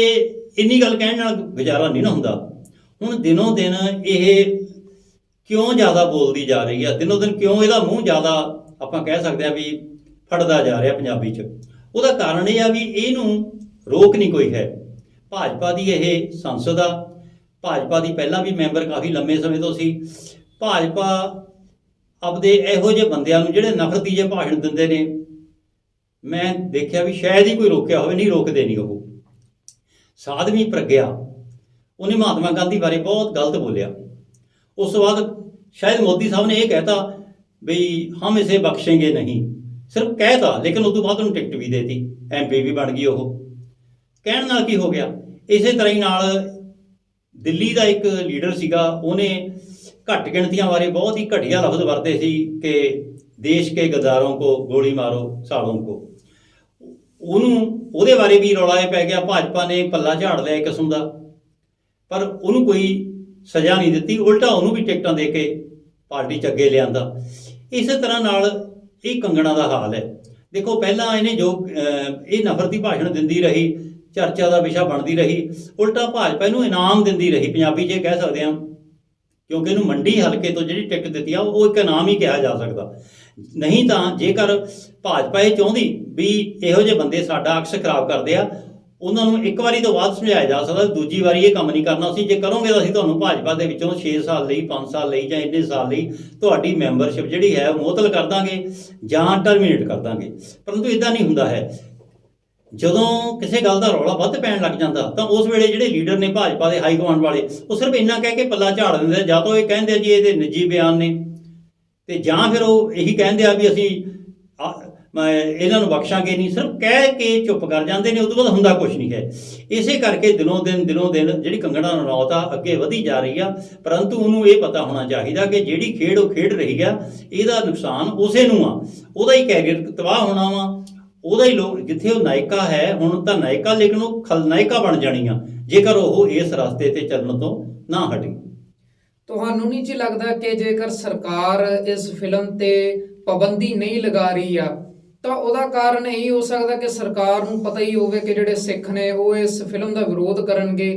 A: ਇੰਨੀ ਗੱਲ ਕਹਿਣ ਨਾਲ ਗੁਜ਼ਾਰਾ ਨਹੀਂ ਨਾ ਹੁੰਦਾ। ਹੁਣ ਦਿਨੋਂ ਦਿਨ ਇਹ ਕਿਉਂ ਜ਼ਿਆਦਾ ਬੋਲਦੀ ਜਾ ਰਹੀ ਆ? ਦਿਨੋਂ ਦਿਨ ਕਿਉਂ ਇਹਦਾ ਮੂੰਹ ਜ਼ਿਆਦਾ ਆਪਾਂ ਕਹਿ ਸਕਦੇ ਆ ਵੀ ਫੜਦਾ ਜਾ ਰਿਹਾ ਪੰਜਾਬੀ 'ਚ? ਉਹਦਾ ਕਾਰਨ ਇਹ ਆ ਵੀ ਇਹਨੂੰ ਰੋਕ ਨਹੀਂ ਕੋਈ ਹੈ। ਭਾਜਪਾ ਦੀ ਇਹ ਸੰਸਦ ਆ ਭਾਜਪਾ ਦੀ ਪਹਿਲਾਂ ਵੀ ਮੈਂਬਰ ਕਾਫੀ ਲੰਮੇ ਸਮੇਂ ਤੋਂ ਸੀ। ਭਾਜਪਾ ਆਪਦੇ ਇਹੋ ਜਿਹੇ ਬੰਦਿਆਂ ਨੂੰ ਜਿਹੜੇ ਨਫ਼ਰਤੀ ਜਿਹੇ ਭਾਸ਼ਣ ਦਿੰਦੇ ਨੇ, ਮੈਂ ਦੇਖਿਆ ਵੀ ਸ਼ਾਇਦ ਹੀ ਕੋਈ ਰੋਕਿਆ ਹੋਵੇ, ਨਹੀਂ ਰੋਕਦੇ ਨਹੀਂ ਉਹ। ਸਾਧਵੀ ਪ੍ਰਗਿਆ, ਉਹਨੇ ਮਹਾਤਮਾ ਗਾਂਧੀ ਬਾਰੇ ਬਹੁਤ ਗਲਤ ਬੋਲਿਆ। ਉਸ ਤੋਂ ਬਾਅਦ ਸ਼ਾਇਦ ਮੋਦੀ ਸਾਹਿਬ ਨੇ ਇਹ ਕਹਿਤਾ ਬਈ ਹਮ ਇਸੇ ਬਖਸ਼ेंगे ਨਹੀਂ। ਸਿਰਫ ਕਹਿਤਾ, ਲੇਕਿਨ ਉਸ ਤੋਂ ਬਾਅਦ ਉਹਨੂੰ ਟਿਕਟ ਵੀ ਦੇਤੀ। ਐਮਪੀ ਵੀ ਬਣ ਗਈ ਉਹ। ਕਹਿਣ ਨਾਲ ਕੀ ਹੋ ਗਿਆ? ਇਸੇ ਤਰ੍ਹਾਂ ਹੀ ਨਾਲ ਦਿੱਲੀ ਦਾ ਇੱਕ ਲੀਡਰ ਸੀਗਾ, ਉਹਨੇ ਘੱਟ ਗਿਣਤੀਆਂ ਬਾਰੇ ਬਹੁਤ ਹੀ ਘਟੀਆ ਲਫ਼ਜ਼ ਵਰਤੇ ਸੀ ਕਿ ਦੇਸ਼ ਕੇ ਗਦਾਰੋਂ ਕੋ, ਗੋਲੀ ਮਾਰੋ ਸਾਲੋਂ ਕੋ। ਉਹਨੂੰ, ਉਹਦੇ ਬਾਰੇ ਵੀ ਰੌਲਾ ਇਹ ਪੈ ਗਿਆ, ਭਾਜਪਾ ਨੇ ਪੱਲਾ ਝਾੜ ਲਿਆ ਕਿਸਮ ਦਾ, ਪਰ ਉਹਨੂੰ ਕੋਈ ਸਜ਼ਾ ਨਹੀਂ ਦਿੱਤੀ, ਉਲਟਾ ਉਹਨੂੰ ਵੀ ਟਿਕਟਾਂ ਦੇ ਕੇ ਪਾਰਟੀ ਚ ਅੱਗੇ ਲਿਆਂਦਾ। ਇਸੇ ਤਰ੍ਹਾਂ ਨਾਲ ਇਹ ਕੰਗਣਾ ਦਾ ਹਾਲ ਹੈ। ਦੇਖੋ, ਪਹਿਲਾਂ ਇਹਨੇ ਜੋ ਇਹ ਨਫ਼ਰਤੀ ਭਾਸ਼ਣ ਦਿੰਦੀ ਰਹੀ ਚਰਚਾ ਦਾ ਵਿਸ਼ਾ ਬਣਦੀ ਰਹੀ, ਉਲਟਾ ਭਾਜਪਾ ਇਹਨੂੰ ਇਨਾਮ ਦਿੰਦੀ ਰਹੀ, ਪੰਜਾਬੀ 'ਚ ਇਹ ਕਹਿ ਸਕਦੇ ਹਾਂ, ਕਿਉਂਕਿ ਇਹਨੂੰ ਮੰਡੀ ਹਲਕੇ ਤੋਂ ਜਿਹੜੀ ਟਿਕਟ ਦਿੱਤੀ ਆ, ਉਹ ਇੱਕ ਇਨਾਮ ਹੀ ਕਿਹਾ ਜਾ ਸਕਦਾ। ਨਹੀਂ ਤਾਂ ਜੇਕਰ ਭਾਜਪਾ ਇਹ ਚਾਹੁੰਦੀ ਵੀ ਇਹੋ ਜਿਹੇ ਬੰਦੇ ਸਾਡਾ ਅਕਸ ਖਰਾਬ ਕਰਦੇ ਆ, ਉਹਨਾਂ ਨੂੰ ਇੱਕ ਵਾਰੀ ਤੋਂ ਬਾਅਦ ਸਮਝਾਇਆ ਜਾ ਸਕਦਾ, ਦੂਜੀ ਵਾਰੀ ਇਹ ਕੰਮ ਨਹੀਂ ਕਰਨਾ ਸੀ। ਜੇ ਕਰੋਗੇ ਤਾਂ ਅਸੀਂ ਤੁਹਾਨੂੰ ਭਾਜਪਾ ਦੇ ਵਿੱਚੋਂ 6 ਸਾਲ ਲਈ 5 ਸਾਲ ਲਈ ਜਾਂ ਇੰਨੇ ਸਾਲ ਲਈ ਤੁਹਾਡੀ ਮੈਂਬਰਸ਼ਿਪ ਜਿਹੜੀ ਹੈ ਉਹ ਮੁਅਤਲ ਕਰ ਦਾਂਗੇ ਜਾਂ ਟਰਮੀਨੇਟ ਕਰ ਦਾਂਗੇ। ਪਰੰਤੂ ਇਦਾਂ ਨਹੀਂ ਹੁੰਦਾ ਹੈ। ਜਦੋਂ ਕਿਸੇ ਗੱਲ ਦਾ ਰੌਲਾ ਵੱਧ ਪੈਣ ਲੱਗ ਜਾਂਦਾ, ਤਾਂ ਉਸ ਵੇਲੇ ਜਿਹੜੇ ਲੀਡਰ ਨੇ ਭਾਜਪਾ ਦੇ ਹਾਈ ਕਮਾਂਡ ਵਾਲੇ, ਉਹ ਸਿਰਫ ਇੰਨਾ ਕਹਿ ਕੇ ਪੱਲਾ ਝਾੜ ਦਿੰਦੇ ਜਾਂ ਤਾਂ ਉਹ ਇਹ ਕਹਿੰਦੇ ਆ ਜੀ ਇਹਦੇ ਨਿੱਜੀ ਬਿਆਨ ਨੇ, ਤੇ ਜਾਂ ਫਿਰ ਉਹ ਇਹੀ ਕਹਿੰਦੇ ਆ ਵੀ ਅਸੀਂ ਇਹਨਾਂ ਨੂੰ ਬਖਸ਼ਾਂਗੇ ਨਹੀਂ, ਸਿਰਫ ਕਹਿ ਕੇ ਚੁੱਪ ਕਰ ਜਾਂਦੇ ਨੇ ਉਦੋਂ ਬਾਅਦ ਹੁੰਦਾ ਕੁਝ ਨਹੀਂ ਹੈ। ਇਸੇ ਕਰਕੇ ਦਿਨੋਂ ਦਿਨ ਦਿਨੋਂ ਦਿਨ ਜਿਹੜੀ ਕੰਗਣਾ ਰਣੌਤ ਆ, ਅੱਗੇ ਵਧੀ ਜਾ ਰਹੀ ਆ, ਪਰੰਤੂ ਉਹਨੂੰ ਇਹ ਪਤਾ ਹੋਣਾ ਚਾਹੀਦਾ ਕਿ ਜਿਹੜੀ ਖੇਡ ਉਹ ਖੇਡ ਰਹੀ ਆ, ਇਹਦਾ ਨੁਕਸਾਨ ਉਸੇ ਨੂੰ ਆ, ਉਹਦਾ ਹੀ ਕੈਰੀਅਰ ਤਬਾਹ ਹੋਣਾ ਵਾ। ਉਹਦਾ ਹੀ ਲੋਕ, ਜਿੱਥੇ ਉਹ ਨਾਇਕਾ ਹੈ, ਹੁਣ ਤਾਂ ਨਾਇਕਾ ਲੇਕਿਨ ਉਹ ਖਲਨਾਇਕਾ ਬਣ ਜਾਣੀ ਆ ਜੇਕਰ ਉਹ ਇਸ ਰਸਤੇ ਤੇ ਚੱਲਣ ਤੋਂ ਨਾ ਹਟੀ।
B: ਤੁਹਾਨੂੰ ਨਹੀਂ ਜੀ ਲੱਗਦਾ ਕਿ ਜੇਕਰ ਸਰਕਾਰ ਇਸ ਫਿਲਮ ਤੇ ਪਾਬੰਦੀ ਨਹੀਂ ਲਗਾ ਰਹੀ ਆ, ਤਾਂ ਉਹਦਾ ਕਾਰਨ ਇਹ ਹੋ ਸਕਦਾ ਕਿ ਸਰਕਾਰ ਨੂੰ ਪਤਾ ਹੀ ਹੋਵੇ ਕਿ ਜਿਹੜੇ ਸਿੱਖ ਨੇ ਉਹ ਇਸ ਫਿਲਮ ਦਾ ਵਿਰੋਧ ਕਰਨਗੇ।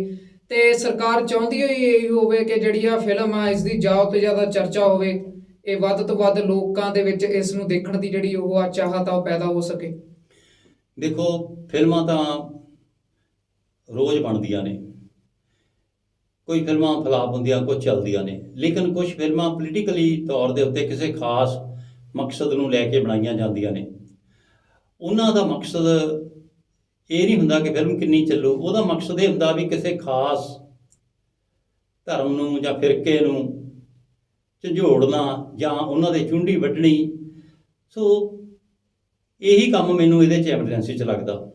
B: ਤੇ ਸਰਕਾਰ ਚਾਹੁੰਦੀ ਹੋਈ ਇਹ ਹੋਵੇ ਕਿ ਜਿਹੜੀ ਆ ਫਿਲਮ ਆ, ਇਸ ਦੀ ਜ਼ਿਆਦਾ ਤੋਂ ਜ਼ਿਆਦਾ ਚਰਚਾ ਹੋਵੇ, ਇਹ ਵੱਧ ਤੋਂ ਵੱਧ ਲੋਕਾਂ ਦੇ ਵਿੱਚ ਇਸ ਨੂੰ ਦੇਖਣ ਦੀ ਜਿਹੜੀ ਉਹ ਆ ਚਾਹਤ ਆ ਉਹ ਪੈਦਾ ਹੋ ਸਕੇ।
A: ਦੇਖੋ, ਫਿਲਮਾਂ ਤਾਂ ਰੋਜ਼ ਬਣਦੀਆਂ ਨੇ। ਕੋਈ ਫਿਲਮਾਂ ਫਲਾਪ ਹੁੰਦੀਆਂ ਕੁਝ ਚੱਲਦੀਆਂ ਨੇ। ਲੇਕਿਨ ਕੁਝ ਫਿਲਮਾਂ ਪੋਲੀਟੀਕਲੀ ਤੌਰ ਦੇ ਉੱਤੇ ਕਿਸੇ ਖਾਸ ਮਕਸਦ ਨੂੰ ਲੈ ਕੇ ਬਣਾਈਆਂ ਜਾਂਦੀਆਂ ਨੇ। ਉਹਨਾਂ ਦਾ ਮਕਸਦ ਇਹ ਨਹੀਂ ਹੁੰਦਾ ਕਿ ਫਿਲਮ ਕਿੰਨੀ ਚੱਲੂ। ਉਹਦਾ ਮਕਸਦ ਇਹ ਹੁੰਦਾ ਵੀ ਕਿਸੇ ਖਾਸ ਧਰਮ ਨੂੰ ਜਾਂ ਫਿਰਕੇ ਨੂੰ ਝੰਜੋੜਨਾ ਜਾਂ ਉਹਨਾਂ ਦੇ ਚੁੰਡੀ ਵੱਢਣੀ। ਸੋ ਇਹੀ ਕੰਮ ਮੈਨੂੰ ਇਹਦੇ 'ਚ ਐਮਰਜੈਂਸੀ 'ਚ ਲੱਗਦਾ।